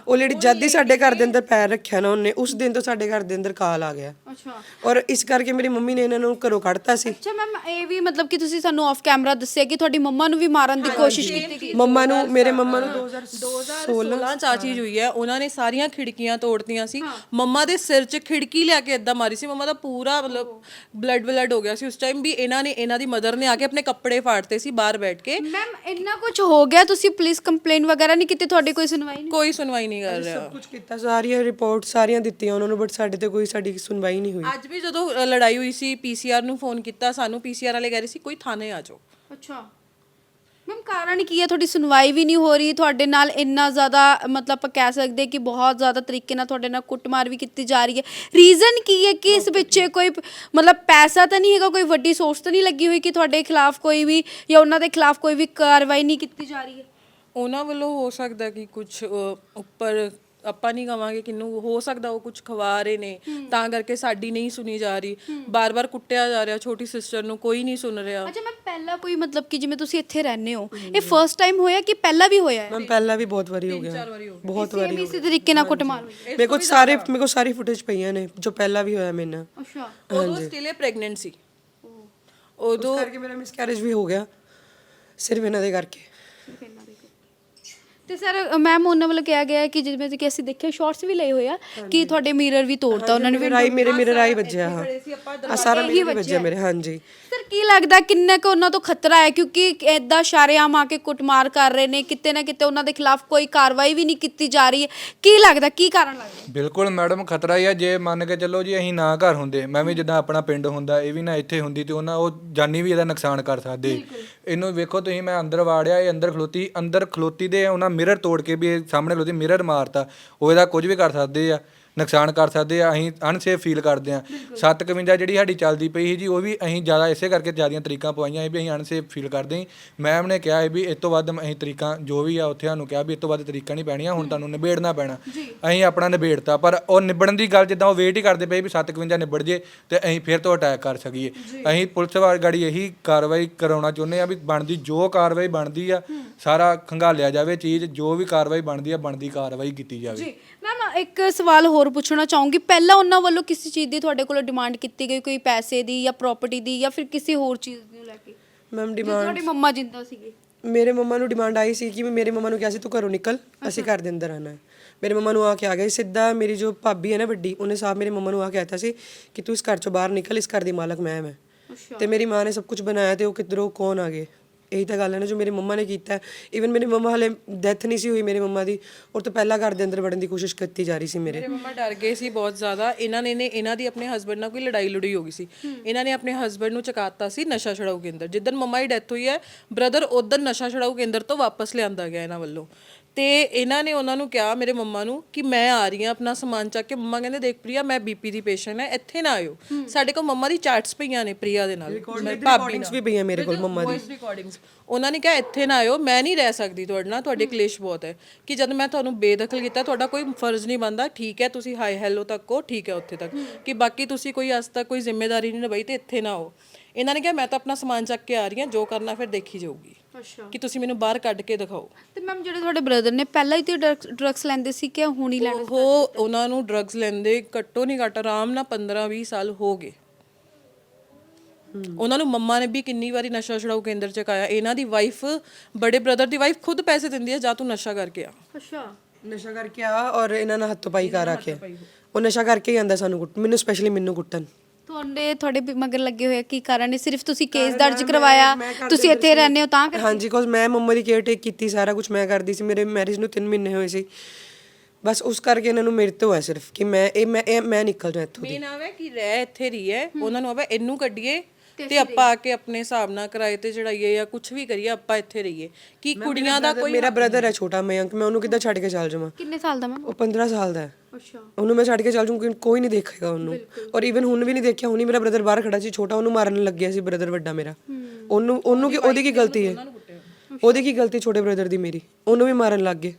ਉਹ ਲੇਡੀ ਜਦ ਦੀ ਸਾਡੇ ਘਰ ਦੇ ਅੰਦਰ ਪੈਰ ਰੱਖਿਆ ਨਾ ਉਹਨੇ ਉਸ ਦਿਨ ਤੋਂ ਸਾਡੇ ਘਰ ਦੇ ਅੰਦਰ ਕਾਲ ਆ ਗਿਆ। ਅੱਛਾ। ਔਰ ਇਸ ਕਰਕੇ ਮੇਰੀ ਮੰਮੀ ਨੇ ਇਹਨਾਂ ਨੂੰ ਘਰੋਂ ਕੱਢਤਾ ਸੀ। ਅੱਛਾ ਮੈਮ ਇਹ ਵੀ ਮਤਲਬ ਕਿ ਤੁਸੀਂ ਸਾਨੂੰ ਆਫ ਕੈਮਰਾ ਦੱਸਿਆ ਕਿ ਤੁਹਾਡੀ ਮੰਮਾ ਨੂੰ ਵੀ ਮਾਰਨ ਦੀ ਕੋਸ਼ਿਸ਼ ਕੀਤੀ ਗਈ। ਮੰਮਾ ਨੂੰ ਮੇਰੇ ਮੰਮਾ ਨੂੰ 2016 ਚ ਆ ਚੀਜ਼ ਹੋਈ ਹੈ। ਉਹਨਾਂ ਨੇ ਸਾਰੀਆਂ ਖਿੜਕੀਆਂ ਤੋੜਤੀਆਂ ਸੀ। ਮੰਮਾ ਦੇ ਸਿਰ 'ਚ ਖਿੜਕੀ ਲਿਆ ਕੇ ਇਦਾਂ ਮਾਰੀ ਸੀ। ਮੰਮਾ ਦਾ ਪੂਰਾ ਮਤਲਬ ਬਲੱਡ ਬਲੱਡ ਹੋ ਗਿਆ ਸੀ। ਉਸ ਟਾਈਮ ਵੀ ਇਹਨਾਂ ਨੇ ਇਹਨਾਂ ਦੀ ਮਦਰ ਨੇ ਆ ਕੇ ਆਪਣੇ ਕੱਪੜੇ ਫਾੜਤੇ ਸੀ ਬਾਹਰ ਬੈਠ ਕੇ। ਮੈਮ ਇੰਨਾ ਕੁਝ ਹੋ ਗਿਆ? ਤੁਸੀਂ ਪੁਲਿਸ ਕੰਪਲੇਨ ਵਗੈਰਾ ਨਹੀਂ ਕੀਤੀ? ਤੁਹਾਡੀ ਕੋਈ ਸੁਣਵਾਈ ਨਹੀਂ? ਕੋਈ ਸੁਣਵਾਈ ਨਹੀਂ ਕਰ ਰਿਹਾ। ਕੁਝ ਕੀਤਾ। ਸਾਰੀਆਂ ਰਿਪੋਰਟ ਸਾਰੀਆਂ ਦਿੱਤੀਆਂ ਉਹਨਾਂ ਨੂੰ ਬਟ ਸਾਡੇ ਤੇ ਕੋਈ ਸਾਡੀ ਸੁਣਵਾਈ ਨਹੀਂ ਹੋਈ। ਅੱਜ ਵੀ ਜਦੋਂ ਅ, ਲੜਾਈ ਹੋਈ ਸੀ ਪੀਸੀਆਰ ਨੂੰ ਫੋਨ ਕੀਤਾ ਸਾਨੂੰ ਪੀਸੀਆਰ ਵਾਲੇ ਕਹਿ ਰਹੇ ਸੀ ਕੋਈ ਥਾਣੇ ਆ ਜਾਓ। ਅੱਛਾ। ਮੈਮ ਕਾਰਨ ਕੀ ਹੈ? ਤੁਹਾਡੀ ਸੁਣਵਾਈ ਵੀ ਨਹੀਂ ਹੋ ਰਹੀ ਤੁਹਾਡੇ ਨਾਲ ਇੰਨਾ ਜ਼ਿਆਦਾ ਮਤਲਬ ਆਪਾਂ ਕਹਿ ਸਕਦੇ ਕਿ ਬਹੁਤ ਜ਼ਿਆਦਾ ਤਰੀਕੇ ਨਾਲ ਤੁਹਾਡੇ ਨਾਲ ਕੁੱਟਮਾਰ ਵੀ ਕੀਤੀ ਜਾ ਰਹੀ ਹੈ। ਰੀਜ਼ਨ ਕੀ ਹੈ ਕਿ ਇਸ ਪਿੱਛੇ ਕੋਈ ਪ- ਮਤਲਬ ਪੈਸਾ ਤਾਂ ਨਹੀਂ ਹੈਗਾ ਕੋਈ ਵੱਡੀ ਸੋਰਸ ਤਾਂ ਨਹੀਂ ਲੱਗੀ ਹੋਈ ਕਿ ਤੁਹਾਡੇ ਖਿਲਾਫ ਕੋਈ ਵੀ ਜਾਂ ਉਹਨਾਂ ਦੇ ਖਿਲਾਫ ਕੋਈ ਵੀ ਕਾਰਵਾਈ ਨਹੀਂ ਕੀਤੀ ਜਾ ਰਹੀ ਹੈ? ਉਹਨਾਂ ਵੱਲੋਂ ਹੋ ਸਕਦਾ ਕਿ ਕੁਝ ਉੱਪਰ ਆਪਾਂ ਨਹੀਂ ਕਵਾਂਗੇ ਕਿਨੂੰ ਹੋ ਸਕਦਾ ਉਹ ਕੁਝ ਖਵਾ ਰਹੇ ਨੇ ਤਾਂ ਕਰਕੇ ਸਾਡੀ ਨਹੀਂ ਸੁਣੀ ਜਾ ਰਹੀ। ਬਾਰ-ਬਾਰ ਕੁੱਟਿਆ ਜਾ ਰਿਹਾ ਛੋਟੀ ਸਿਸਟਰ ਨੂੰ ਕੋਈ ਨਹੀਂ ਸੁਣ ਰਿਹਾ। ਅੱਛਾ ਮੈਂ ਪਹਿਲਾਂ ਕੋਈ ਮਤਲਬ ਕਿ ਜਿਵੇਂ ਤੁਸੀਂ ਇੱਥੇ ਰਹਿੰਦੇ ਹੋ ਇਹ ਫਰਸਟ ਟਾਈਮ ਹੋਇਆ ਕਿ ਪਹਿਲਾਂ ਵੀ ਹੋਇਆ ਹੈ? ਮੈਂ ਪਹਿਲਾਂ ਵੀ ਬਹੁਤ ਵਾਰੀ ਹੋ ਗਿਆ। ਬਹੁਤ ਵਾਰੀ ਸੇਮ ਇਸੇ ਤਰੀਕੇ ਨਾਲ ਕੁੱਟਮਾਰ ਹੋਈ। ਮੇਰੇ ਕੋਲ ਸਾਰੇ ਮੇਰੇ ਕੋਲ ਸਾਰੀ ਫੁਟੇਜ ਪਈਆਂ ਨੇ ਜੋ ਪਹਿਲਾਂ ਵੀ ਹੋਇਆ ਮੇਰੇ ਨਾਲ। ਅੱਛਾ। ਉਦੋਂ ਸਟਿਲ ਪ੍ਰੈਗਨੈਂਟ ਸੀ। ਉਦੋਂ ਕਰਕੇ ਮੇਰਾ ਮਿਸਕੈਰੇਜ ਵੀ ਹੋ ਗਿਆ ਸਿਰਫ ਇਹਨਾਂ ਦੇ ਕਰਕੇ। ਤੇ ਸਰ ਮੈਮ ਉਹਨਾਂ ਵੱਲੋਂ ਕਿਹਾ ਗਿਆ ਹੈ ਕਿ ਜਿਵੇਂ ਕਿ ਅਸੀਂ ਦੇਖਿਆ ਸ਼ਾਰਟਸ ਵੀ ਲਏ ਹੋਏ ਆ ਕਿ ਤੁਹਾਡੇ ਮਿਰਰ ਵੀ ਤੋੜਤਾ ਉਹਨਾਂ ਨੇ ਮੇਰੇ ਰਾਈ ਮੇਰੇ ਮੇਰੇ ਰਾਈ ਵੱਜਿਆ ਹਾਂ। ਆ ਸਾਰਾ ਮੇਰੇ ਵੀ ਵੱਜਿਆ। ਮੇਰੇ ਹਾਂਜੀ। ਕੀ ਲੱਗਦਾ ਕਿੰਨਾ ਕੁ ਉਹਨਾਂ ਤੋਂ ਖਤਰਾ ਹੈ? ਕਿਉਂਕਿ ਐਦਾਂ ਸ਼ਾਰੇਆਮ ਆ ਕੇ ਕੁੱਟਮਾਰ ਕਰ ਰਹੇ ਨੇ ਕਿਤੇ ਨਾ ਕਿਤੇ ਉਹਨਾਂ ਦੇ ਖਿਲਾਫ ਕੋਈ ਕਾਰਵਾਈ ਵੀ ਨਹੀਂ ਕੀਤੀ ਜਾ ਰਹੀ ਹੈ। ਕੀ ਲੱਗਦਾ ਕੀ ਕਾਰਨ ਲੱਗਦਾ? ਬਿਲਕੁਲ ਮੈਡਮ ਖਤਰਾ ਹੀ ਆ। ਜੇ ਮੰਨ ਕੇ ਚੱਲੋ ਜੀ ਅਸੀਂ ਨਾ ਘਰ ਹੁੰਦੇ ਮੈਂ ਵੀ ਜਿੱਦਾਂ ਆਪਣਾ ਪਿੰਡ ਹੁੰਦਾ ਇਹ ਵੀ ਨਾ ਇੱਥੇ ਹੁੰਦੀ ਤੇ ਉਹਨਾਂ ਉਹ ਜਾਨੀ ਵੀ ਇਹਦਾ ਨੁਕਸਾਨ ਕਰ ਸਕਦੇ। ਇਹਨੂੰ ਵੇਖੋ ਤੁਸੀਂ ਮੈਂ ਅੰਦਰ ਵਾੜਿਆ ਇਹ ਅੰਦਰ ਖਲੋਤੀ ਅੰਦਰ ਖਲੋਤੀ ਦੇ ਉਹਨਾਂ ਮਿਰਰ ਤੋੜ ਕੇ ਵੀ ਇਹ ਸਾਹਮਣੇ ਖਲੋਤੀ ਮਿਰਰ ਮਾਰਤਾ ਉਹ ਇਹਦਾ ਕੁਝ ਵੀ ਕਰ ਸਕਦੇ ਆ। ਨੁਕਸਾਨ ਕਰ ਸਕਦੇ ਆ ਅਸੀਂ ਅਨਸੇਫ ਫੀਲ ਕਰਦੇ ਆ। 751 ਜਿਹੜੀ ਸਾਡੀ ਚੱਲਦੀ ਪਈ ਸੀ ਜੀ ਉਹ ਵੀ ਅਸੀਂ ਜ਼ਿਆਦਾ ਇਸੇ ਕਰਕੇ ਜ਼ਿਆਦੀਆਂ ਤਰੀਕਾਂ ਪਵਾਈਆਂ ਸੀ ਵੀ ਅਸੀਂ ਅਨਸੇਫ ਫੀਲ ਕਰਦੇ ਹਾਂ ਮੈਮ ਨੇ ਕਿਹਾ ਹੈ ਵੀ ਇਸ ਤੋਂ ਵੱਧ ਅਸੀਂ ਤਰੀਕਾਂ ਜੋ ਵੀ ਆ ਉੱਥੇ ਸਾਨੂੰ ਕਿਹਾ ਵੀ ਇਸ ਤੋਂ ਵੱਧ ਤਰੀਕਾਂ ਨਹੀਂ ਪੈਣੀਆਂ ਹੁਣ ਤੁਹਾਨੂੰ ਨਿਬੇੜਨਾ ਪੈਣਾ। ਅਸੀਂ ਆਪਣਾ ਨਿਬੇੜਤਾ ਪਰ ਉਹ ਨਿਬੜਨ ਦੀ ਗੱਲ ਜਿੱਦਾਂ ਉਹ ਵੇਟ ਹੀ ਕਰਦੇ ਪਏ ਵੀ 751 ਨਿਬੜ ਜੇ ਤੇ ਅਸੀਂ ਫਿਰ ਤੋਂ ਅਟੈਕ ਕਰ ਸਕੀਏ। ਅਸੀਂ ਪੁਲਿਸ ਵਾਰ ਗਾੜੀ ਇਹੀ ਕਾਰਵਾਈ ਕਰਾਉਣਾ ਚਾਹੁੰਦੇ ਆ ਵੀ ਬਣਦੀ ਜੋ ਕਾਰਵਾਈ ਬਣਦੀ ਆ ਸਾਰਾ ਖੰਗਾਲਿਆ ਜਾਵੇ ਚੀਜ਼ ਜੋ ਵੀ ਕਾਰਵਾਈ ਬਣਦੀ ਆ ਬਣਦੀ ਕਾਰਵਾਈ ਕੀਤੀ ਜਾਵੇ। ਮੈਮ ਇੱਕ ਸਵਾਲ ਹੋਰ ਪੁੱਛਣਾ ਚਾਹੂੰਗੀ। ਪਹਿਲਾਂ ਉਹਨਾਂ ਵੱਲੋਂ ਕਿਸੇ ਚੀਜ਼ ਦੀ ਤੁਹਾਡੇ ਕੋਲ ਡਿਮਾਂਡ ਕੀਤੀ ਗਈ ਕੋਈ ਪੈਸੇ ਦੀ ਜਾਂ ਪ੍ਰਾਪਰਟੀ ਦੀ ਜਾਂ ਫਿਰ ਕਿਸੇ ਹੋਰ ਚੀਜ਼ ਨੂੰ ਲੈ ਕੇ? ਮੈਮ ਜਦੋਂ ਤੁਹਾਡੀ ਮੰਮਾ ਜਿੰਦਾ ਸੀਗੇ। ਮੇਰੇ ਮੰਮਾ ਨੂੰ ਡਿਮਾਂਡ ਆਈ ਸੀ ਕਿ ਮੇਰੇ ਮੰਮਾ ਨੂੰ ਕਿਹਾ ਸੀ ਤੂੰ ਘਰੋਂ ਨਿਕਲ ਅਸੀਂ ਘਰ ਦੇ ਅੰਦਰ ਆਣਾ ਹੈ। ਮੇਰੇ ਮੰਮਾ ਨੂੰ ਆ ਕੇ ਆ ਗਏ। ਸਿੱਧਾ ਮੇਰੀ ਜੋ ਭਾਬੀ ਹੈ ਨਾ ਵੱਡੀ ਉਹਨੇ ਸਾਹ ਮੇਰੇ ਮੰਮਾ ਨੂੰ ਆ ਕੇ ਕਹਿਤਾ ਸੀ ਕਿ ਤੂੰ ਇਸ ਘਰ ਚੋਂ ਬਾਹਰ ਨਿਕਲ ਇਸ ਘਰ ਦੀ ਮਾਲਕ ਮੈਂ ਮੈਂ। ਤੇ ਮੇਰੀ ਮਾਂ ਨੇ ਸਭ ਕੁਝ ਬਣਾਇਆ ਤੇ ਉਹ ਕਿੱਧਰੋਂ ਕੌਣ ਆ ਗਏ? ਇਹੀ ਤਾਂ ਗੱਲ ਹੈ ਨਾ ਜੋ ਮੇਰੀ ਮੰਮਾ ਨੇ ਕੀਤਾ ਇਵਨ ਮੇਰੀ ਮੰਮਾ ਹਲੇ ਡੈਥ ਨਹੀਂ ਸੀ ਹੋਈ ਮੇਰੀ ਮੰਮਾ ਦੀ ਔਰ ਤੋਂ ਪਹਿਲਾਂ ਘਰ ਦੇ ਅੰਦਰ ਵੜਨ ਦੀ ਕੋਸ਼ਿਸ਼ ਕੀਤੀ ਜਾ ਰਹੀ ਸੀ ਮੇਰੇ। ਮੇਰੇ ਮੰਮਾ ਡਰ ਗਏ ਸੀ ਬਹੁਤ ਜ਼ਿਆਦਾ। ਇਹਨਾਂ ਨੇ ਨੇ ਇਹਨਾਂ ਦੀ ਆਪਣੇ ਹਸਬੰਡ ਨਾਲ ਕੋਈ ਲੜਾਈ ਲੜੀ ਹੋ ਗਈ ਸੀ। ਇਹਨਾਂ ਨੇ ਆਪਣੇ ਹਸਬੰਡ ਨੂੰ ਚਕਾਤਾ ਸੀ ਨਸ਼ਾ ਛਡਾਊ ਕੇਂਦਰ। ਜਿੱਦਨ ਮੰਮਾ ਦੀ ਡੈਥ ਹੋਈ ਹੈ ਬ੍ਰਦਰ ਉਦੋਂ ਨਸ਼ਾ ਛਡਾਊ ਕੇਂਦਰ ਤੋਂ ਵਾਪਸ ਲਿਆਂਦਾ ਗਿਆ ਇਹਨਾਂ ਵੱਲੋਂ। ਤੇ ਇਹਨਾਂ ਨੇ ਉਹਨਾਂ ਨੂੰ ਕਿਹਾ ਮੇਰੇ ਮੰਮਾ ਨੂੰ ਕਿ ਮੈਂ ਆ ਰਹੀ ਹਾਂ ਆਪਣਾ ਸਮਾਨ ਚੱਕ ਕੇ। ਮੰਮਾ ਕਹਿੰਦੇ ਦੇਖ ਪ੍ਰਿਆ ਮੈਂ ਬੀਪੀ ਦੀ ਪੇਸ਼ੈਂਟ ਹੈ ਇੱਥੇ ਨਾ ਆਇਓ। ਸਾਡੇ ਕੋਲ ਮੰਮਾ ਦੀ ਚੈਟਸ ਪਈਆਂ ਨੇ ਪ੍ਰਿਆ ਦੇ ਨਾਲ। ਮੈਂ ਭਾਬੀ ਨਾਲ। ਵੀ ਪਈਆਂ ਮੇਰੇ ਕੋਲ ਮੰਮਾ ਦੀ। ਵੌਇਸ ਰਿਕਾਰਡਿੰਗਸ ਉਹਨਾਂ ਨੇ ਕਿਹਾ ਇੱਥੇ ਨਾ ਆਇਓ ਮੈਂ ਨਹੀਂ ਰਹਿ ਸਕਦੀ ਤੁਹਾਡੇ ਨਾਲ ਤੁਹਾਡੇ ਕਲੇਸ਼ ਬਹੁਤ ਹੈ। ਕਿ ਜਦ ਮੈਂ ਤੁਹਾਨੂੰ ਬੇਦਖਲ ਕੀਤਾ ਤੁਹਾਡਾ ਕੋਈ ਫਰਜ਼ ਨਹੀਂ ਬਣਦਾ। ਠੀਕ ਹੈ ਤੁਸੀਂ ਹਾਈ ਹੈਲੋ ਤੱਕ ਹੋ ਠੀਕ ਹੈ ਉੱਥੇ ਤੱਕ। ਕਿ ਬਾਕੀ ਤੁਸੀਂ ਕੋਈ ਅੱਜ ਤੱਕ ਕੋਈ ਜ਼ਿੰਮੇਵਾਰੀ ਨਹੀਂ ਨਿਭਾਈ ਤੇ ਇੱਥੇ ਨਾ ਆਓ। ਇਹਨਾਂ ਨੇ ਕਿਹਾ ਮੈਂ ਤਾਂ ਆਪਣਾ ਸਮਾਨ ਚੱਕ ਕੇ ਆ ਰਹੀ ਹਾਂ ਜੋ ਕਰਨਾ ਫਿਰ ਦੇਖੀ ਜਾਊਗੀ। ਅੱਛਾ। ਕਿ ਤੁਸੀਂ ਮੈਨੂੰ ਬਾਹਰ ਕੱਢ ਕੇ ਦਿਖਾਓ। ਤੇ ਮੈਮ ਜਿਹੜੇ ਤੁਹਾਡੇ ਬ੍ਰਦਰ ਨੇ ਪਹਿਲਾਂ ਹੀ ਤੇ ਡਰੱਗਸ ਲੈਂਦੇ ਸੀ ਕਿ ਹੁਣ ਹੀ ਲੈਣ ਉਹ ਉਹਨਾਂ ਨੂੰ ਡਰੱਗਸ ਲੈਂਦੇ ਘੱਟੋ ਨਹੀਂ ਘੱਟ ਆਰਾਮ ਨਾਲ 15 20 ਸਾਲ ਹੋ ਗਏ। ਉਹਨਾਂ ਨੂੰ ਮੰਮਾ ਨੇ ਵੀ ਕਿੰਨੀ ਵਾਰੀ ਨਸ਼ਾ ਛਡਾਊ ਕੇਂਦਰ ਚ ਕਾਇਆ। ਇਹਨਾਂ ਦੀ ਵਾਈਫ ਬੜੇ ਬ੍ਰਦਰ ਦੀ ਵਾਈਫ ਖੁਦ ਪੈਸੇ ਦਿੰਦੀ ਹੈ ਜਾ ਤੂੰ ਨਸ਼ਾ ਕਰਕੇ ਆ। ਅੱਛਾ। ਨਸ਼ਾ ਕਰਕੇ ਆ ਔਰ ਇਹਨਾਂ ਨਾਲ ਹੱਥੋਂ ਪਾਈ ਕਰ ਰੱਖਿਆ ਉਹ ਨਸ਼ਾ ਕਰਕੇ ਹੀ ਆਂਦਾ ਸਾਨੂੰ ਕੁੱਟ ਮੈਨੂੰ ਸਪੈਸ਼ਲੀ ਮੈਨੂੰ ਕੁੱਟਣ। ਤੁਹਾਡੇ ਤੁਹਾਡੇ ਵੀ ਮਗਰ ਲੱਗੇ ਹੋਏ ਆ ਕੀ ਕਾਰਨ ਹੈ? ਸਿਰਫ ਤੁਸੀਂ ਕੇਸ ਦਰਜ ਕਰਵਾਇਆ। ਤੁਸੀਂ ਇੱਥੇ ਰਹਿੰਦੇ ਹੋ ਤਾਂ ਕਰ ਹਾਂਜੀ ਕੋਸ ਮੈਂ ਮੰਮਾ ਦੀ ਕੇਅਰ ਟੇਕ ਕੀਤੀ ਸਾਰਾ ਕੁਝ ਮੈਂ ਕਰਦੀ ਸੀ। ਮੇਰੇ ਮੈਰਿਜ ਨੂੰ 3 ਮਹੀਨੇ ਹੋਏ ਸੀ। ਬਸ ਉਸ ਕਰਕੇ ਇਹਨਾਂ ਨੂੰ ਮੇਰੇ ਤੋਂ ਹੈ ਸਿਰਫ ਕਿ ਮੈਂ ਇਹ ਮੈਂ ਇਹ ਮੈਂ ਨਿਕਲ ਜਾ ਇੱਥੋਂ ਮੇਨ ਆਵੇ ਕਿ ਰਹਿ ਇੱਥੇ ਰਹੀ ਹੈ। ਉਹਨਾਂ ਨੂੰ ਆਵੇ ਇਹਨੂੰ ਕੱਢੀਏ ਤੇ ਆਪਾਂ ਆ ਕੇ ਆਪਣੇ ਹਿਸਾਬ ਨਾਲ ਕਿਰਾਏ ਤੇ ਚੜਾਈਏ ਜਾਂ ਕੁਝ ਵੀ ਕਰੀਏ ਆਪਾਂ ਇੱਥੇ ਰਹੀਏ। ਕਿ ਕੁੜੀਆਂ ਦਾ ਕੋਈ ਮੇਰਾ ਬ੍ਰਦਰ ਹੈ ਛੋਟਾ ਮਯੰਕ ਮੈਂ ਉਹਨੂੰ ਕਿੱਦਾਂ ਛੱਡ ਕੇ ਚੱਲ ਜਾਵਾਂ? ਕਿੰਨੇ ਸਾਲ ਦਾ ਮੈਮ ਉਹ 15 ਸਾਲ ਦਾ ਹੈ। ਅੱਛਾ। ਉਹਨੂੰ ਮੈਂ ਛੱਡ ਕੇ ਚੱਲ ਜੂੰ ਕਿ ਕੋਈ ਨਹੀਂ ਦੇਖੇਗਾ ਉਹਨੂੰ। ਔਰ ਇਵਨ ਹੁਣ ਵੀ ਨਹੀਂ ਦੇਖਿਆ ਹੁਣੀ ਮੇਰਾ ਬ੍ਰਦਰ ਬਾਹਰ ਖੜਾ ਸੀ ਛੋਟਾ ਉਹਨੂੰ ਮਾਰਨ ਲੱਗਿਆ ਸੀ ਬ੍ਰਦਰ ਵੱਡਾ ਮੇਰਾ। ਉਹਨੂੰ ਉਹਨੂੰ ਕੀ ਉਹਦੀ ਕੀ ਗਲਤੀ ਹੈ? ਉਹਦੀ ਕੀ ਗਲਤੀ ਛੋਟੇ ਬ੍ਰਦਰ ਦੀ ਮੇਰੀ? ਉਹਨੂੰ ਵੀ ਮਾਰਨ ਲੱਗ ਗਏ।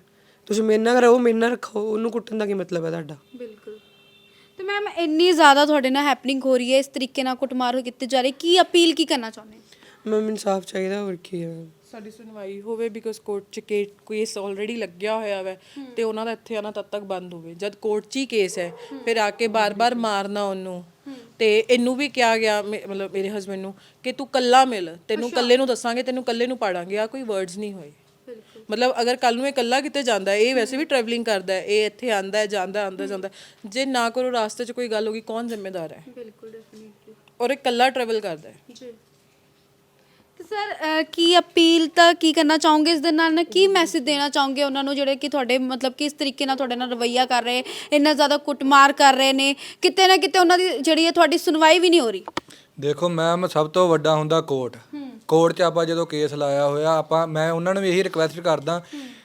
ਤੁਸੀਂ ਮੇਰੇ ਨਾਲ ਰਹੋ ਮੇਰੇ ਨਾਲ ਰੱਖੋ ਉਹਨੂੰ ਕੁੱਟਣ ਦਾ ਕੀ ਮਤਲਬ ਹੈ ਤੁਹਾਡਾ? ਬਿਲਕੁਲ। ਤੇ ਮੈਮ ਇੰਨੀ ਜ਼ਿਆਦਾ ਤੁਹਾਡੇ ਨਾਲ ਹੈਪਨਿੰਗ ਹੋ ਰਹੀ ਹੈ ਇਸ ਤਰੀਕੇ ਨਾਲ ਕੁੱਟਮਾਰ ਹੋ ਕੀਤੀ ਜਾ ਰਹੀ ਕੀ ਅਪੀਲ ਕੀ ਕਰਨਾ ਚਾਹੁੰਦੇ ਹੋ? ਮੈਂ ਇਨਸਾਫ ਚਾਹੀਦਾ ਹੋਰ ਕੀ ਹੈ? ਸਾਡੀ ਸੁਣਵਾਈ ਹੋਵੇ ਬਿਕੋਜ਼ ਕੋਰਟ 'ਚ ਕੇਸ ਆਲਰੇਡੀ ਲੱਗਿਆ ਹੋਇਆ ਵੈ ਤੇ ਉਹਨਾਂ ਦਾ ਇੱਥੇ ਆਣਾ ਤਦ ਤੱਕ ਬੰਦ ਹੋਵੇ। ਜਦ ਕੋਰਟ 'ਚ ਹੀ ਕੇਸ ਹੈ ਫਿਰ ਆ ਕੇ ਬਾਰ-ਬਾਰ ਮਾਰਨਾ ਉਹਨੂੰ। ਤੇ ਇਹਨੂੰ ਵੀ ਕਿਹਾ ਗਿਆ ਮਤਲਬ ਮੇਰੇ ਹਸਬੰਡ ਨੂੰ ਕਿ ਤੂੰ ਕੱਲਾ ਮਿਲ ਤੈਨੂੰ ਕੱਲੇ ਨੂੰ ਦੱਸਾਂਗੇ ਤੈਨੂੰ ਕੱਲੇ ਨੂੰ ਪਾੜਾਂਗੇ ਆ ਕੋਈ ਵਰਡਸ ਨਹੀਂ ਹੋਏ। ਮਤਲਬ ਅਗਰ ਕੱਲ ਨੂੰ ਇਹ ਕੱਲਾ ਕਿਤੇ ਜਾਂਦਾ ਹੈ, ਇਹ ਵੈਸੇ ਵੀ ਟਰੈਵਲਿੰਗ ਕਰਦਾ ਹੈ ਇਹ ਇੱਥੇ ਆਂਦਾ ਹੈ ਜਾਂਦਾ ਆਂਦਾ ਜਾਂਦਾ ਹੈ। ਜੇ ਨਾ ਕਰੋ ਰਾਸਤੇ 'ਚ ਕੋਈ ਗੱਲ ਹੋਗੀ ਕੌਣ ਜ਼ਿੰਮੇਦਾਰ ਹੈ? ਬਿਲਕੁਲ ਡੈਫੀਨਿਟਲੀ ਔਰ ਇਹ ਕੱਲਾ ਟਰੈਵਲ ਕਰਦਾ ਹੈ। ਜੀ। ਸਰ ਕੀ ਅਪੀਲ ਤਾਂ ਕੀ ਕਰਨਾ ਚਾਹੋਗੇ ਇਸ ਦੇ ਨਾਲ? ਨਾ ਕੀ ਮੈਸੇਜ ਦੇਣਾ ਚਾਹੋਗੇ ਉਹਨਾਂ ਨੂੰ ਜਿਹੜੇ ਕਿ ਤੁਹਾਡੇ ਮਤਲਬ ਕਿਸ ਤਰੀਕੇ ਨਾਲ ਤੁਹਾਡੇ ਨਾਲ ਰਵਈਆ ਕਰ ਰਹੇ ਇੰਨਾ ਜ਼ਿਆਦਾ ਕੁੱਟਮਾਰ ਕਰ ਰਹੇ ਨੇ? ਕਿਤੇ ਨਾ ਕਿਤੇ ਉਹਨਾਂ ਦੀ ਜਿਹੜੀ ਹੈ ਤੁਹਾਡੀ ਸੁਣਵਾਈ ਵੀ ਨਹੀਂ ਹੋ ਰਹੀ। ਦੇਖੋ ਮੈਮ ਸਭ ਤੋਂ ਵੱਡਾ ਹੁੰਦਾ ਕੋਰਟ ਕੋਰਟ 'ਚ ਆਪਾਂ ਜਦੋਂ ਕੇਸ ਲਾਇਆ ਹੋਇਆ ਆਪਾਂ ਮੈਂ ਉਹਨਾਂ ਨੂੰ ਵੀ ਇਹੀ ਰਿਕਵੈਸਟ ਕਰਦਾ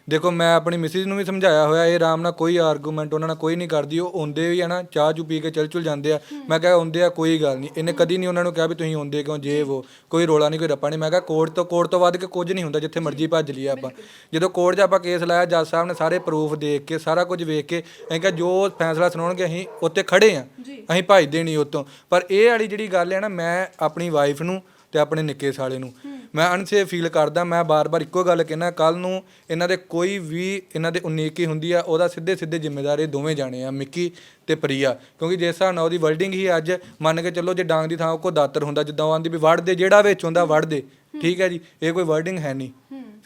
ਦੇਖੋ ਮੈਂ ਆਪਣੀ ਮਿਸਿਸ ਨੂੰ ਵੀ ਸਮਝਾਇਆ ਹੋਇਆ ਇਹ ਆਰਾਮ ਨਾਲ ਕੋਈ ਆਰਗੂਮੈਂਟ ਉਹਨਾਂ ਨਾਲ ਕੋਈ ਨਹੀਂ ਕਰਦੀ ਉਹ ਆਉਂਦੇ ਵੀ ਆ ਨਾ ਚਾਹ ਚੂ ਪੀ ਕੇ ਚੱਲ ਚੁਲ ਜਾਂਦੇ ਆ। ਮੈਂ ਕਿਹਾ ਆਉਂਦੇ ਆ ਕੋਈ ਗੱਲ ਨਹੀਂ। ਇਹਨੇ ਕਦੀ ਨਹੀਂ ਉਹਨਾਂ ਨੂੰ ਕਿਹਾ ਵੀ ਤੁਸੀਂ ਆਉਂਦੇ ਕਿਉਂ ਜੇ ਉਹ ਕੋਈ ਰੋਲਾ ਨਹੀਂ ਕੋਈ ਰੱਪਾ ਨਹੀਂ। ਮੈਂ ਕਿਹਾ ਕੋਰਟ ਤੋਂ ਕੋਰਟ ਤੋਂ ਵੱਧ ਕੇ ਕੁਝ ਨਹੀਂ ਹੁੰਦਾ ਜਿੱਥੇ ਮਰਜ਼ੀ ਭੱਜ ਲਈਏ ਆਪਾਂ। ਜਦੋਂ ਕੋਰਟ 'ਚ ਆਪਾਂ ਕੇਸ ਲਾਇਆ ਜੱਜ ਸਾਹਿਬ ਨੇ ਸਾਰੇ ਪ੍ਰੂਫ ਦੇਖ ਕੇ ਸਾਰਾ ਕੁਝ ਵੇਖ ਕੇ ਅਸੀਂ ਕਿਹਾ ਜੋ ਫੈਸਲਾ ਸੁਣਾਉਣਗੇ ਅਸੀਂ ਉੱਤੇ ਖੜੇ ਆ। ਅਸੀਂ ਭੱਜਦੇ ਨਹੀਂ ਉਤੋਂ ਪਰ ਇਹ ਵਾਲੀ ਜਿਹੜੀ ਗੱਲ ਹੈ ਨਾ ਮੈਂ ਆਪਣੀ ਵਾਈਫ ਨੂੰ ਤੇ ਆਪਣੇ ਨਿੱਕੇ ਸਾਲੇ ਨੂੰ। ਮੈਂ ਅਨਸੇਫ ਫੀਲ ਕਰਦਾ, ਮੈਂ ਬਾਰ-ਬਾਰ ਇੱਕੋ ਗੱਲ ਕਹਿਣਾ ਕੱਲ ਨੂੰ ਇਹਨਾਂ ਦੇ ਕੋਈ ਵੀ ਇਹਨਾਂ ਦੇ ਉਨੀਕੀ ਹੁੰਦੀ ਆ, ਉਹਦਾ ਸਿੱਧੇ ਸਿੱਧੇ ਜ਼ਿੰਮੇਦਾਰ ਇਹ ਦੋਵੇਂ ਜਾਣੇ ਆ, ਮਿੱਕੀ ਤੇ ਪ੍ਰੀਆ। ਕਿਉਂਕਿ ਜਿਸ ਹਿਸਾਬ ਨਾਲ ਉਹਦੀ ਵਰਡਿੰਗ ਹੀ ਅੱਜ ਮੰਨ ਕੇ ਚੱਲੋ ਜੇ ਡਾਂਗ ਦੀ ਥਾਂ ਉਹ ਕੋ ਦਾਤਰ ਹੁੰਦਾ, ਜਿੱਦਾਂ ਉਹ ਆਂਦੀ ਵੀ ਵੜ ਦੇ, ਜਿਹੜਾ ਵਿੱਚ ਹੁੰਦਾ ਵੜ ਦੇ। ਠੀਕ ਹੈ ਜੀ, ਇਹ ਕੋਈ ਵਰਡਿੰਗ ਹੈ ਨਹੀਂ।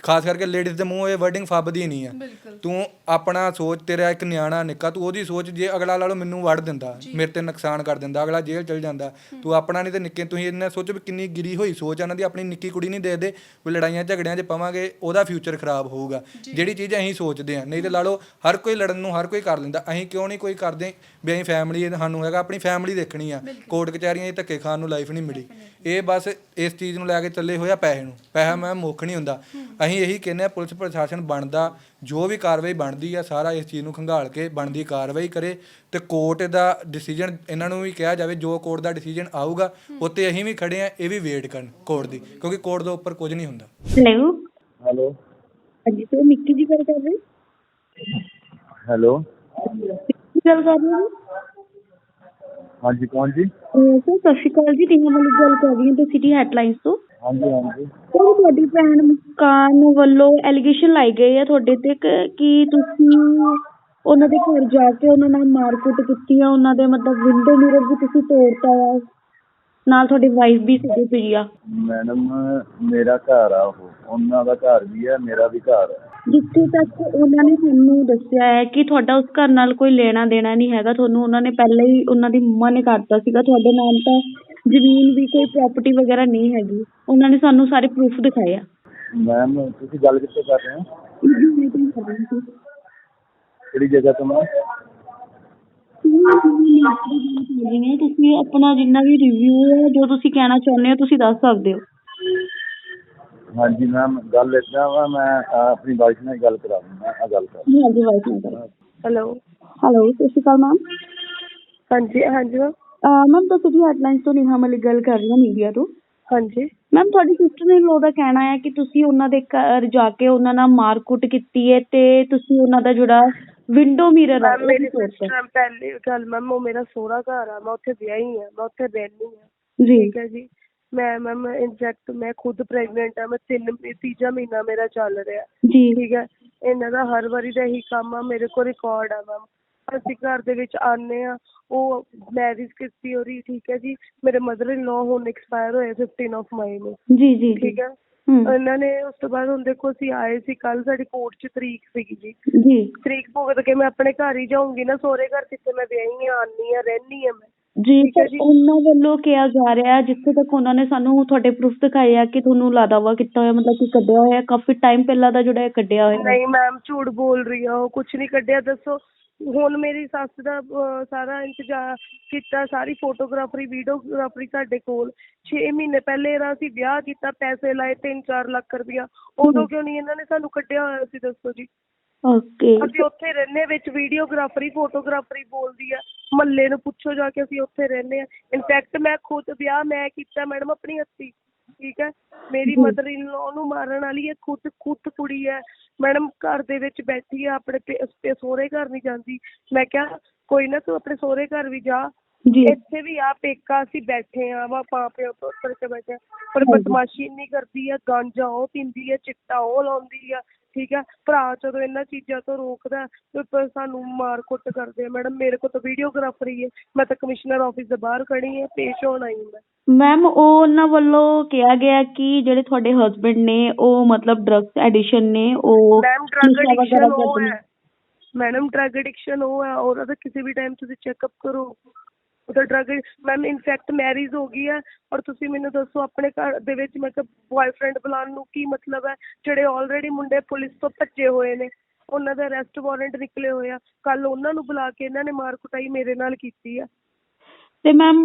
ਖਾਸ ਕਰਕੇ ਲੇਡੀਜ਼ ਦੇ ਮੂੰਹ ਇਹ ਵਰਡਿੰਗ ਫੱਬਦੀ ਨਹੀਂ ਆ। ਤੂੰ ਆਪਣਾ ਸੋਚ ਤੇਰਾ ਇੱਕ ਨਿਆਣਾ ਨਿੱਕਾ ਤੂੰ ਉਹਦੀ ਸੋਚ ਜੇ ਅਗਲਾ ਲਾ ਲਓ ਮੈਨੂੰ ਵੜ ਦਿੰਦਾ ਮੇਰੇ ਤੇ ਨੁਕਸਾਨ ਕਰ ਦਿੰਦਾ ਅਗਲਾ ਜੇਲ੍ਹ ਚਲ ਜਾਂਦਾ। ਤੂੰ ਆਪਣਾ ਨਹੀਂ ਤੇ ਨਿੱਕੇ ਤੁਸੀਂ ਇਹਨਾਂ ਸੋਚੋ ਵੀ ਕਿੰਨੀ ਗਿਰੀ ਹੋਈ ਸੋਚ ਆ ਇਹਨਾਂ ਦੀ ਆਪਣੀ ਨਿੱਕੀ ਕੁੜੀ ਨਹੀਂ ਦੇਖਦੇ ਵੀ ਲੜਾਈਆਂ ਝਗੜਿਆਂ 'ਚ ਪਵਾਂਗੇ ਉਹਦਾ ਫਿਊਚਰ ਖਰਾਬ ਹੋਊਗਾ। ਜਿਹੜੀ ਚੀਜ਼ ਅਸੀਂ ਸੋਚਦੇ ਆ ਨਹੀਂ ਤੇ ਲਾ ਲਓ ਹਰ ਕੋਈ ਲੜਨ ਨੂੰ ਹਰ ਕੋਈ ਕਰ ਲੈਂਦਾ। ਅਸੀਂ ਕਿਉਂ ਨਹੀਂ ਕੋਈ ਕਰਦੇ ਵੀ ਅਸੀਂ ਫੈਮਿਲੀ ਸਾਨੂੰ ਹੈਗਾ ਆਪਣੀ ਫੈਮਿਲੀ ਦੇਖਣੀ ਆ। ਕੋਰਟ ਕਚਹਿਰੀਆਂ 'ਚ ਧੱਕੇ ਖਾਣ ਨੂੰ ਲਾਈਫ ਨਹੀਂ ਮਿਲੀ। ਇਹ ਬਸ ਇਸ ਚੀਜ਼ ਨੂੰ ਲੈ ਕੇ ਚੱਲੇ ਹੋਇਆ ਪੈਸੇ ਨੂੰ। ਪੈਸਾ ਮੈਂ ਮੁੱਖ ਨਹੀਂ ਹੁੰਦਾ। ਅਸੀਂ ਇਹੀ ਕਹਿੰਦੇ ਆ ਪੁਲਿਸ ਪ੍ਰਸ਼ਾਸਨ ਬਣਦਾ ਜੋ ਵੀ ਕਾਰਵਾਈ ਬਣਦੀ ਆ ਸਾਰਾ ਇਸ ਚੀਜ਼ ਨੂੰ ਖੰਗਾਲ ਕੇ ਬਣਦੀ ਕਾਰਵਾਈ ਕਰੇ ਤੇ ਕੋਰਟ ਦਾ ਡਿਸੀਜਨ ਇਹਨਾਂ ਨੂੰ ਵੀ ਕਿਹਾ ਜਾਵੇ ਜੋ ਕੋਰਟ ਦਾ ਡਿਸੀਜਨ ਆਊਗਾ ਉੱਤੇ ਅਸੀਂ ਵੀ ਖੜੇ ਆ ਇਹ ਵੀ ਵੇਟ ਕਰਨ ਕੋਰਟ ਦੀ ਕਿਉਂਕਿ ਕੋਰਟ ਦੇ ਉੱਪਰ ਕੁਝ ਨਹੀਂ ਹੁੰਦਾ। ਹੈਲੋ ਹੈਲੋ ਹਾਂਜੀ ਸਰ ਮਿੱਕੀ ਜੀ ਗੱਲ ਕਰ ਰਹੇ ਹੈਲੋ ਕੀ ਗੱਲ ਕਰ ਰਹੇ ਹੋ? ਹਾਂਜੀ ਕੌਣ ਜੀ? ਅਹ ਸਰ ਸਤਿ ਸ਼੍ਰੀ ਅਕਾਲ ਜੀ ਟੀਨਾ ਮਲਿਕ ਗੱਲ ਕਰ ਰਹੀ ਹਾਂ ਤੇ ਸਿਟੀ ਹੈਡਲਾਈਨਸ ਤੋਂ। ਹਾਂਜੀ ਹਾਂਜੀ। ਤੁਹਾਡੀ ਭੈਣ ਮੁਸਕਾਨ ਵੱਲੋਂ ਐਲੀਗੇਸ਼ਨ ਲਾਏ ਗਏ ਆ ਤੁਹਾਡੇ ਤੇ ਕਿ- ਕਿ ਤੁਸੀਂ ਉਹਨਾਂ ਦੇ ਘਰ ਜਾ ਕੇ ਉਹਨਾਂ ਨਾਲ ਮਾਰਕੁੱਟ ਕੀਤੀ ਆ ਉਹਨਾਂ ਦੇ ਮਤਲਬ ਵਿੰਡੋ ਮਿਰਰ ਵੀ ਤੁਸੀਂ ਤੋੜਤਾ ਆ ਨਾਲ ਤੁਹਾਡੀ ਵਾਈਫ ਵੀ ਸੀਗੀ ਪ੍ਰਿਆ ਮੈਡਮ ਮੇਰਾ ਘਰ ਆ ਉਹ ਉਹਨਾਂ ਦਾ ਘਰ ਵੀ ਹੈ ਮੇਰਾ ਵੀ ਘਰ ਹੈ ਜਿੱਥੇ ਤੱਕ ਉਹਨਾਂ ਨੇ ਸਾਨੂੰ ਦੱਸਿਆ ਹੈ ਕਿ ਤੁਹਾਡਾ ਉਸ ਘਰ ਨਾਲ ਕੋਈ ਲੈਣਾ ਦੇਣਾ ਨਹੀਂ ਹੈਗਾ ਤੁਹਾਨੂੰ ਉਹਨਾਂ ਨੇ ਪਹਿਲਾਂ ਹੀ ਉਹਨਾਂ ਦੀ ਮੰਮਾ ਨੇ ਕਰਤਾ ਸੀਗਾ ਤੁਹਾਡੇ ਨਾਮ ਤਾਂ ਜ਼ਮੀਨ ਵੀ ਕੋਈ ਪ੍ਰਾਪਰਟੀ ਵਗੈਰਾ ਨਹੀਂ ਹੈਗੀ। ਉਹਨਾਂ ਨੇ ਸਾਨੂੰ ਸਾਰੇ ਪ੍ਰੂਫ ਦਿਖਾਏ ਆ। ਮੈਮ ਤੁਸੀਂ ਗੱਲ ਕਿੱਥੋਂ ਕਰ ਰਹੇ ਹੋ? ਕਿਹੜੀ ਜਗ੍ਹਾ ਤੋਂ ਮੈਮ ਜਿਵੇਂ ਤੁਸੀਂ ਆਪਣਾ ਜਿੰਨਾ ਵੀ ਰਿਵਿਊ ਹੈ ਜੋ ਤੁਸੀਂ ਕਹਿਣਾ ਚਾਹੁੰਦੇ ਹੋ ਤੁਸੀਂ ਦੱਸ ਸਕਦੇ ਹੋ। ਹਾਂਜੀ ਮੈਮ ਗੱਲ ਏਦਾਂ ਵਾ ਮੈਂ ਅਹ, ਆਪਣੀ ਵਾਈਫ ਨਾਲ ਗੱਲ ਕਰਾ ਦਿੰਦਾ ਆ ਗੱਲ ਕਰ ਹਾਂਜੀ ਵਾਈਸ ਹੈਲੋ ਹੈਲੋ ਸਤਿ ਸ਼੍ਰੀ ਅਕਾਲ ਮੈਮ ਹਾਂਜੀ ਹਾਂਜੀ ਮੈਮ ਮੈਮ ਤਾਂ ਸਿਟੀ ਹੈਡਲਾਈਨਸ ਤੋਂ ਨਿਹਾ ਮਲਿਕ ਗੱਲ ਕਰ ਰਹੀ ਹਾਂ ਮੀਡੀਆ ਤੋਂ। ਹਾਂਜੀ। ਮੈਮ ਤੁਹਾਡੀ ਸਿਸਟਰ ਨੇ ਲੋ ਦਾ ਕਹਿਣਾ ਹੈ ਕਿ ਤੁਸੀਂ ਉਹਨਾਂ ਦੇ ਘਰ ਜਾ ਕੇ ਉਹਨਾਂ ਨਾਲ ਮਾਰਕੁੱਟ ਕੀਤੀ ਹੈ ਤੇ ਤੁਸੀਂ ਉਹਨਾਂ ਦਾ ਜਿਹੜਾ ਵਿੰਡੋ ਮਿਰਰ ਹੈ ਮੈਮ ਮੇਰੀ ਉਹ ਵੀ ਤੋੜਤਾ ਸਿਸਟਰ ਪਹਿਲੀ ਗੱਲ ਮੈਮ ਉਹ ਮੇਰਾ ਸਹੁਰਾ ਘਰ ਆ ਮੈਂ ਉੱਥੇ ਵਿਆਹੀ ਆ ਮੈਂ ਉੱਥੇ ਰਹਿੰਦੀ ਆ ਜੀ। ਠੀਕ ਹੈ ਜੀ। ਮੈਂ ਮੈਮ ਇਨਫੈਕਟ ਮੈਂ ਖੁਦ ਪ੍ਰੈਗਨੈਂਟ ਆ ਮੈਂ ਤਿੰਨ ਤੀਜਾ ਮਹੀਨਾ ਮੇਰਾ ਚੱਲ ਰਿਹਾ। ਜੀ। ਠੀਕ ਹੈ। ਇਹਨਾਂ ਦਾ ਹਰ ਵਾਰੀ ਦਾ ਇਹੀ ਕੰਮ ਆ ਮੇਰੇ ਕੋਲ ਰਿਕਾਰਡ ਆ ਮੈਮ ਅਸੀਂ ਘਰ ਦੇ ਵਿੱਚ ਆਨੇ ਆ ਉਹ ਮੈਰਿਜ ਕੀਤੀ ਹੋਰੀ ਠੀਕ ਹੈ ਜੀ ਮੇਰੇ ਮਦਰ ਇਨ ਲਾਅ ਹੁਣ ਐਕਸਪਾਇਰ ਹੋਏ 15 ਆਫ ਮਈ ਨੂੰ ਜੀ ਜੀ ਠੀਕ ਹੈ? ਇਹਨਾਂ ਨੇ ਉਸ ਤੋਂ ਬਾਅਦ ਹੁਣ ਦੇਖੋ ਅਸੀਂ ਆਏ ਸੀ ਕੱਲ ਸਾਡੀ ਕੋਰਟ 'ਚ ਤਰੀਕ ਸੀਗੀ ਜੀ। ਜੀ। ਤਰੀਕ ਭੁਗਤ ਕੇ ਮੈਂ ਆਪਣੇ ਘਰ ਹੀ ਜਾਊਂਗੀ ਨਾ ਸਹੁਰੇ ਘਰ ਜਿੱਥੇ ਮੈਂ ਵਿਆਹੀ ਆ ਆਨੀ ਆ ਰਹਿਨੀ ਆ ਮੈਂ। ਜੀ ਪਰ। ਉਹਨਾਂ ਵੱਲੋਂ ਕਿਹਾ ਜਾ ਰਿਹਾ ਹੈ ਜਿੱਥੇ ਤੱਕ ਉਹਨਾਂ ਨੇ ਸਾਨੂੰ ਤੁਹਾਡੇ ਪ੍ਰੂਫ ਦਿਖਾਏ ਆ ਕਿ ਤੁਹਾਨੂੰ ਲਾਦਾਵਾ ਕੀਤਾ ਹੋਇਆ ਮਤਲਬ ਕਿ ਕੱਢਿਆ ਹੋਇਆ ਕਾਫੀ ਟਾਈਮ ਪਹਿਲਾਂ ਦਾ ਜਿਹੜਾ ਇਹ ਕੱਢਿਆ ਹੋਇਆ। ਨਹੀਂ ਮੈਮ ਝੂਠ ਬੋਲ ਰਹੀ ਆ ਉਹ ਕੁਝ ਨਹੀਂ ਕੱਢਿਆ ਦੱਸੋ। ਹੁਣ ਮੇਰੀ ਸੱਸ ਦਾ ਅਹ, ਸਾਰਾ ਇੰਤਜ਼ਾਮ ਕੀਤਾ ਸਾਰੀ ਫੋਟੋਗ੍ਰਾਫਰੀ ਵੀਡੀਓਗ੍ਰਾਫਰੀ ਸਾਡੇ ਕੋਲ। 6 ਮਹੀਨੇ ਪਹਿਲੇ ਇਹਦਾ ਅਸੀਂ ਵਿਆਹ ਕੀਤਾ ਪੈਸੇ ਲਾਏ 3-4 ਲੱਖ ਰੁਪਇਆ ਉਦੋਂ ਕਿਉਂ ਨਹੀਂ ਇਹਨਾਂ ਨੇ ਸਾਨੂੰ ਕੱਢਿਆ ਹੋਇਆ ਸੀ ਦੱਸੋ ਜੀ? ਓਕੇ ਅਸੀਂ ਉੱਥੇ ਰਹਿੰਦੇ ਵਿੱਚ ਵੀਡੀਓਗ੍ਰਾਫਰੀ ਫੋਟੋਗ੍ਰਾਫਰੀ ਬੋਲਦੀ ਆ। ਮੱਲੇ ਨੂੰ ਪੁੱਛੋ ਜਾ ਕੇ ਅਸੀਂ ਉੱਥੇ ਰਹਿੰਦੇ ਆ। ਇਨਫੈਕਟ ਮੈਂ ਖੁਦ ਵਿਆਹ ਮੈਂ ਕੀਤਾ ਮੈਡਮ ਆਪਣੀ ਹੱਥੀ ਠੀਕ ਹੈ ਮੇਰੀ। ਮਦਰ ਇਨ ਲਾਅ ਨੂੰ ਮਾਰਨ ਵਾਲੀ ਹੈ ਖੁਦ ਖੁਦ ਕੁੜੀ ਹੈ ਮੈਡਮ ਘਰ ਦੇ ਵਿੱਚ ਬੈਠੀ ਆ ਆਪਣੇ ਪੇ- ਪੇ- ਸਹੁਰੇ ਘਰ ਨਹੀਂ ਜਾਂਦੀ ਮੈਂ ਕਿਹਾ ਕੋਈ ਨਾ ਤੂੰ ਆਪਣੇ ਸਹੁਰੇ ਘਰ ਵੀ ਜਾ ਜੀ ਇੱਥੇ ਵੀ ਆ ਪੇਕਾ ਅਸੀਂ ਬੈਠੇ ਆ ਵਾ ਮਾਂ ਪਿਓ ਤੋਂ ਉੱਪਰ ਕੇ ਬੈਠੇ ਆ। ਪਰ ਹਾਂਜੀ। ਬਦਮਾਸ਼ੀ ਇੰਨੀ ਕਰਦੀ ਆ ਗਾਂਜਾ ਉਹ ਪੀਂਦੀ ਆ ਚਿੱਟਾ ਉਹ ਲਾਉਂਦੀ ਆ ਠੀਕ ਆ ਭਰਾ ਜਦੋਂ ਇਹਨਾਂ ਚੀਜ਼ਾਂ ਤੋਂ ਰੋਕਦਾ ਤੇ ਸਾਨੂੰ ਮਾਰ ਕੁੱਟ ਕਰਦੇ ਆ। ਮੈਡਮ ਮੇਰੇ ਕੋਲ ਤਾਂ ਵੀਡੀਓਗ੍ਰਾਫਰੀ ਹੈ ਮੈਂ ਤਾਂ ਕਮਿਸ਼ਨਰ ਆਫਿਸ ਦੇ ਬਾਹਰ ਖੜੀ ਆ ਪੇਸ਼ ਹੋਣ ਆਈ ਮੈਂ। ਮੈਮ ਉਹ ਉਹਨਾਂ ਵੱਲੋਂ ਕਿਹਾ ਗਿਆ ਕਿ ਜਿਹੜੇ ਤੁਹਾਡੇ ਹਸਬੰਡ ਨੇ ਉਹ ਮਤਲਬ ਡਰੱਗਸ ਐਡਿਸ਼ਨ ਨੇ ਉਹ ਮੈਮ ਡਰਗ ਨਸ਼ਾ ਵਗੈਰਾ ਉਹ ਕਰਦੇ ਨੇ। ਹੈ। ਮੈਡਮ ਡਰਗ ਐਡਿਕਸ਼ਨ ਉਹ ਹੈ ਔਰ ਉਹਦਾ ਕਿਸੇ ਵੀ ਟਾਈਮ ਤੁਸੀਂ ਚੈੱਕਅਪ ਕਰੋ ਉਹਦਾ ਡਰਗ ਮੈਮ ਇਨਫੈਕਟ ਮੈਰਿਜ ਹੋ ਗਈ ਹੈ ਔਰ ਤੁਸੀਂ ਮੈਨੂੰ ਦੱਸੋ ਆਪਣੇ ਘਰ ਦੇ ਵਿੱਚ ਮੈਂ ਕਿਹਾ ਬॉयਫ੍ਰੈਂਡ ਬੁਲਾਉਣ ਨੂੰ ਕੀ ਮਤਲਬ ਹੈ? ਜਿਹੜੇ ਆਲਰੇਡੀ ਮੁੰਡੇ ਪੁਲਿਸ ਤੋਂ ਭੱਜੇ ਹੋਏ ਨੇ ਉਹਨਾਂ ਦਾ ਅਰੈਸਟ ਵਾਰੰਟ ਨਿਕਲੇ ਹੋਏ ਆ। ਕੱਲ ਉਹਨਾਂ ਨੂੰ ਬੁਲਾ ਕੇ ਇਹਨਾਂ ਨੇ ਮਾਰ ਕੁਟਾਈ ਮੇਰੇ ਨਾਲ ਕੀਤੀ ਆ। ਤੇ ਮੈਮ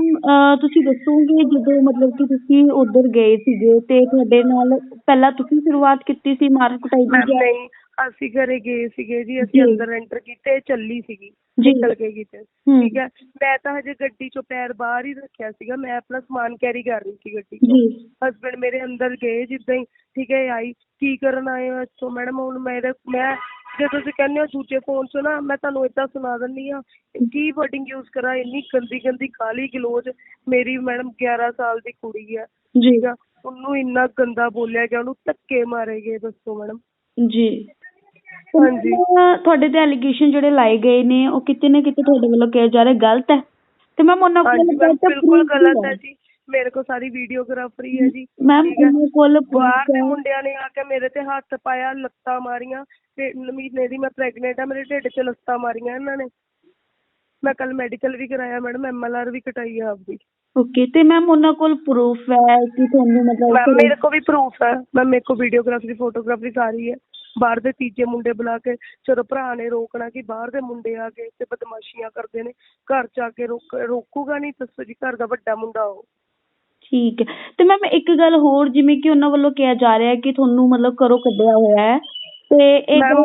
ਤੁਸੀਂ ਦੱਸੋਗੇ ਜਦੋਂ ਮਤਲਬ ਕਿ ਤੁਸੀਂ ਉਧਰ ਗਏ ਸੀਗੇ ਤੇ ਤੁਹਾਡੇ ਨਾਲ ਪਹਿਲਾਂ ਤੁਸੀਂ ਸ਼ੁਰੂਆਤ ਕੀਤੀ ਸੀ ਮਾਰ ਕੁਟਾਈ ਦੀ ਅਸੀਂ ਘਰੇ ਗਏ ਸੀਗੇ ਜੀ ਅਸੀਂ ਜੀ। ਅੰਦਰ ਐਂਟਰ ਕੀਤੇ ਚੱਲੀ ਸੀਗੀ ਜੀ। ਨਿਕਲ ਕੇ ਕਿਤੇ ਠੀਕ ਹੈ? ਮੈਂ ਤਾਂ ਹਜੇ ਗੱਡੀ ਚੋਂ ਪੈਰ ਬਾਹਰ ਹੀ ਰੱਖਿਆ ਸੀਗਾ ਮੈਂ ਆਪਣਾ ਸਮਾਨ ਕੈਰੀ ਕਰ ਰਹੀ ਸੀ ਗੱਡੀ ਚੋਂ। ਜੀ। ਹਸਬੰਡ ਮੇਰੇ ਅੰਦਰ ਗਏ ਜਿੱਦਾਂ ਹੀ ਠੀਕ ਹੈ ਆਈ ਕੀ ਕਰਨ ਆਏ ਹੋ ਇੱਥੋਂ? ਮੈਡਮ ਹੁਣ ਮੇਰੇ ਮੈਂ ਜੇ ਤੁਸੀਂ ਕਹਿੰਦੇ ਹੋ ਦੂਜੇ ਫੋਨ 'ਚੋਂ ਨਾ ਮੈਂ ਤੁਹਾਨੂੰ ਏਦਾਂ ਸੁਣਾ ਦਿੰਦੀ ਆ ਕੀ ਵਰਡਿੰਗ ਯੂਜ਼ ਕਰਾਂ? ਇੰਨੀ ਗੰਦੀ ਗੰਦੀ ਕਾਲੀ ਗਲੋਚ ਮੇਰੀ ਮੈਡਮ 11 ਸਾਲ ਦੀ ਕੁੜੀ ਆ ਜੀ। ਠੀਕ ਆ ਉਹਨੂੰ ਇੰਨਾ ਗੰਦਾ ਬੋਲਿਆ ਗਿਆ ਉਹਨੂੰ ਧੱਕੇ ਮਾਰੇ ਗਏ ਦੱਸੋ ਮੈਡਮ। ਜੀ। ਹਾਂਜੀ। ਤੁਹਾਡੇ ਤੇ ਐਲੀਗੇਸ਼ਨ ਜਿਹੜੇ ਲਾਏ ਗਏ ਨੇ ਉਹ ਕਿਤੇ ਨਾ ਕਿਤੇ ਤੁਹਾਡੇ ਵੱਲੋਂ ਕਿਹਾ ਜਾ ਰਿਹਾ ਗਲਤ ਹੈ। ਤੇ ਮੈਮ ਉਹਨਾਂ ਕੋਲ ਹਾਂਜੀ ਮੈਮ ਬਿਲਕੁਲ ਗਲਤ ਹੈ ਜੀ। ਮੇਰੇ ਕੋਲ ਸਾਰੀ ਵੀਡੀਓਗ੍ਰਾਫਰੀ ਹੈ ਜੀ। ਮੈਮ ਠੀਕ ਹੈ। ਉਹਨਾਂ ਕੋਲ ਬਾਹਰ ਦੇ ਮੁੰਡਿਆਂ ਨੇ ਆ ਕੇ ਮੇਰੇ ਤੇ ਹੱਥ ਪਾਇਆ ਲੱਤਾਂ ਮਾਰੀਆਂ। ਤੇ ਮਹੀਨੇ ਦੀ ਮੈਂ ਪ੍ਰੈਗਨੈਂਟ ਆ ਮੇਰੇ ਢਿੱਡ 'ਚ ਲੱਤਾਂ ਮਾਰੀਆਂ ਇਹਨਾਂ ਨੇ। ਮੈਂ ਕੱਲ ਮੈਡੀਕਲ ਵੀ ਕਰਾਇਆ ਮੈਡਮ। ਐਮਐਲਆਰ ਵੀ ਕਟਾਈ ਆ ਆਪਦੀ। ਓਕੇ ਤੇ ਮੈਮ ਉਹਨਾਂ ਕੋਲ ਪ੍ਰੂਫ ਹੈ ਕਿ ਤੁਹਾਨੂੰ ਮਤਲਬ ਮੈਮ ਮੇਰੇ ਕੋਲ ਵੀ ਪ੍ਰੂਫ ਹੈ। ਮੈਮ ਮੇਰੇ ਕੋਲ ਵੀਡੀਓਗ੍ਰਾਫੀ ਫੋਟੋਗ੍ਰਾਫੀ ਸਾਰੀ ਹੈ। ਬਾਹਰ ਦੇ ਤੀਜੇ ਮੁੰਡੇ ਬੁਲਾ ਕੇ ਜਦੋਂ ਭਰਾ ਨੇ ਰੋਕਣਾ ਕਿ ਬਾਹਰ ਦੇ ਮੁੰਡੇ ਆ ਕੇ ਤੇ ਬਦਮਾਸ਼ੀਆਂ ਕਰਦੇ ਨੇ ਘਰ ਚ ਆ ਕੇ ਰੋਕ ਰੋਕੂਗਾ ਨਹੀਂ ਦੱਸੋ ਜੀ ਘਰ ਦਾ ਵੱਡਾ ਮੁੰਡਾ ਉਹ। ਠੀਕ ਹੈ। ਤੇ ਮੈਮ ਇੱਕ ਗੱਲ ਹੋਰ ਜਿਵੇਂ ਕਿ ਉਹਨਾਂ ਵੱਲੋਂ ਕਿਹਾ ਜਾ ਰਿਹਾ ਹੈ ਕਿ ਤੁਹਾਨੂੰ ਮਤਲਬ ਘਰੋਂ ਕੱਢਿਆ ਹੋਇਆ ਹੈ ਤੇ ਇਹ ਮੈਮ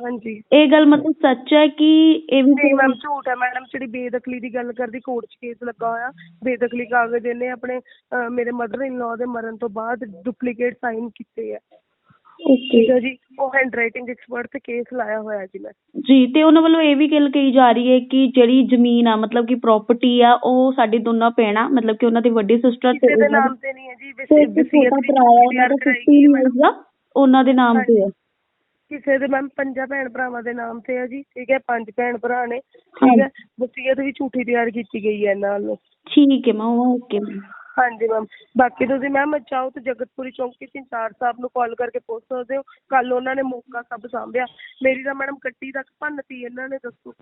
ਹਾਂਜੀ। ਇਹ ਗੱਲ ਮਤਲਬ ਸੱਚ ਹੈ ਕਿ ਇਹ ਵੀ ਨਹੀਂ ਮੈਮ ਝੂਠ ਹੈ। ਮੈਡਮ ਜਿਹੜੀ ਬੇਦਖਲੀ ਦੀ ਗੱਲ ਕਰਦੀ ਕੋਰਟ 'ਚ ਕੇਸ ਲੱਗਾ ਹੋਇਆ। ਬੇਦਖਲੀ ਕਾਗਜ਼ ਇਹਨੇ ਆਪਣੇ ਮੇਰੇ ਮਦਰ ਇਨ ਲਾਅ ਦੇ ਮਰਨ ਤੋਂ ਬਾਅਦ ਡੁਪਲੀਕੇਟ ਸਾਈਨ ਕੀਤੇ ਆ। ਠੀਕ ਹੈ ਜੀ। ਉਹ ਹੈਂਡ ਰਾਈਟਿੰਗ ਐਕਸਪਰਟ ਤੇ ਕੇਸ ਲਾਇਆ ਹੋਇਆ ਜੀ ਮੈਂ। ਜੀ ਤੇ ਉਹਨਾਂ ਵੱਲੋਂ ਇਹ ਵੀ ਗੱਲ ਕਹੀ ਜਾ ਰਹੀ ਹੈ ਕਿ ਜਿਹੜੀ ਜ਼ਮੀਨ ਆ ਮਤਲਬ ਕਿ ਪ੍ਰਾਪਰਟੀ ਆ ਉਹ ਸਾਡੀ ਦੋਨਾਂ ਭੈਣਾਂ ਮਤਲਬ ਕਿ ਉਹਨਾਂ ਦੀ ਵੱਡੀ ਸਿਸਟਰ ਤੇ ਕਿਸੇ ਦੇ ਨਾਮ ਤੇ ਨਹੀਂ ਹੈ ਜੀ ਵਸੀਅਤ ਵੀ ਉਹਨਾਂ ਦਾ ਕਰਾਈ 15 ਗਈ ਹੈ ਇਅਰਸ ਮੈਡਮ ਦਾ ਉਹਨਾਂ ਦੇ ਨਾਮ ਤੇ ਹੈ ਕਿਸੇ ਦੇ ਮੈਮ ਪੰਜਾਂ ਭੈਣ ਭਰਾਵਾਂ ਦੇ ਨਾਮ ਤੇ ਹੈ ਜੀ ਠੀਕ ਹੈ ਪੰਜ ਭੈਣ ਭਰਾ ਨੇ। ਠੀਕ ਹੈ ਵਸੀਅਤ ਵੀ ਝੂਠੀ ਤਿਆਰ ਕੀਤੀ ਗਈ ਹੈ ਇਹਨਾਂ ਵੱਲੋਂ ਠੀਕ ਹੈ ਮੈਮ ਓਕੇ ਹਾਂਜੀ ਮੈਮ ਬਾਕੀ ਤੁਸੀਂ ਮੈਮ ਚਾਹੋ ਤਾਂ ਜਗਤਪੁਰੀ ਚੌਂਕੀ ਚ ਸਾਹਿਬ ਨੂੰ ਕਾਲ ਕਰਕੇ ਪੁੱਛ ਸਕਦੇ ਹੋ। ਕੱਲ ਉਹਨਾਂ ਨੇ ਮੌਕਾ ਸਭ ਸਾਂਭਿਆ। ਮੇਰੀ ਤਾਂ ਮੈਡਮ ਕੱਟੀ ਤੱਕ ਭੰਨਤੀ ਇਹਨਾਂ ਨੇ ਦੱਸੋ।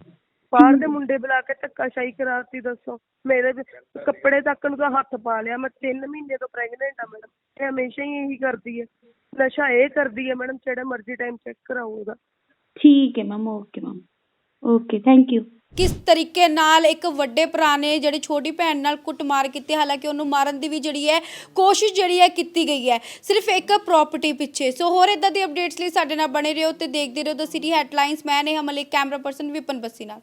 ਬਾਹਰ ਦੇ ਮੁੰਡੇ ਬੁਲਾ ਕੇ ਧੱਕਾਸ਼ਾਹੀ ਕਰਾਤੀ ਦੱਸੋ। ਮੇਰੇ ਵੀ ਕੱਪੜੇ ਤੱਕ ਨੂੰ ਤਾਂ ਹੱਥ ਪਾ ਲਿਆ। ਮੈਂ 3 ਮਹੀਨੇ ਤੋਂ ਪ੍ਰੈਗਨੈਂਟ ਆ ਮੈਡਮ ਇਹ ਹਮੇਸ਼ਾ ਹੀ ਇਹੀ ਕਰਦੀ ਹੈ। ਨਸ਼ਾ ਇਹ ਕਰਦੀ ਹੈ ਮੈਡਮ ਜਿਹੜਾ ਮਰਜ਼ੀ ਟਾਈਮ ਚੈੱਕ ਕਰਾਓ ਉਹਦਾ। ਠੀਕ ਹੈ ma'am okay ma'am okay thank you ਕਿਸ ਤਰੀਕੇ ਨਾਲ ਇੱਕ ਵੱਡੇ ਭਰਾ ਨੇ ਜਿਹੜੀ ਛੋਟੀ ਭੈਣ ਨਾਲ ਕੁੱਟਮਾਰ ਕੀਤੀ, ਹਾਲਾਂਕਿ ਉਹਨੂੰ ਮਾਰਨ ਦੀ ਵੀ ਜਿਹੜੀ ਹੈ, ਕੋਸ਼ਿਸ਼ ਜਿਹੜੀ ਹੈ ਕੀਤੀ ਗਈ ਹੈ, ਸਿਰਫ ਇੱਕ ਪ੍ਰਾਪਰਟੀ ਪਿੱਛੇ। ਸੋ ਹੋਰ ਇਦਾਂ ਦੀ ਅਪਡੇਟਸ ਲਈ ਸਾਡੇ ਨਾਲ ਬਣੇ ਰਹੋ ਤੇ ਦੇਖਦੇ ਰਹੋ ਦ ਸਿਟੀ ਹੈਡਲਾਈਨਸ ਮੈਂ ਨੇ ਹਮਲੇ ਕੈਮਰਾ ਪਰਸਨ ਵਿਪਨ ਬੱਸੀ ਨਾਲ।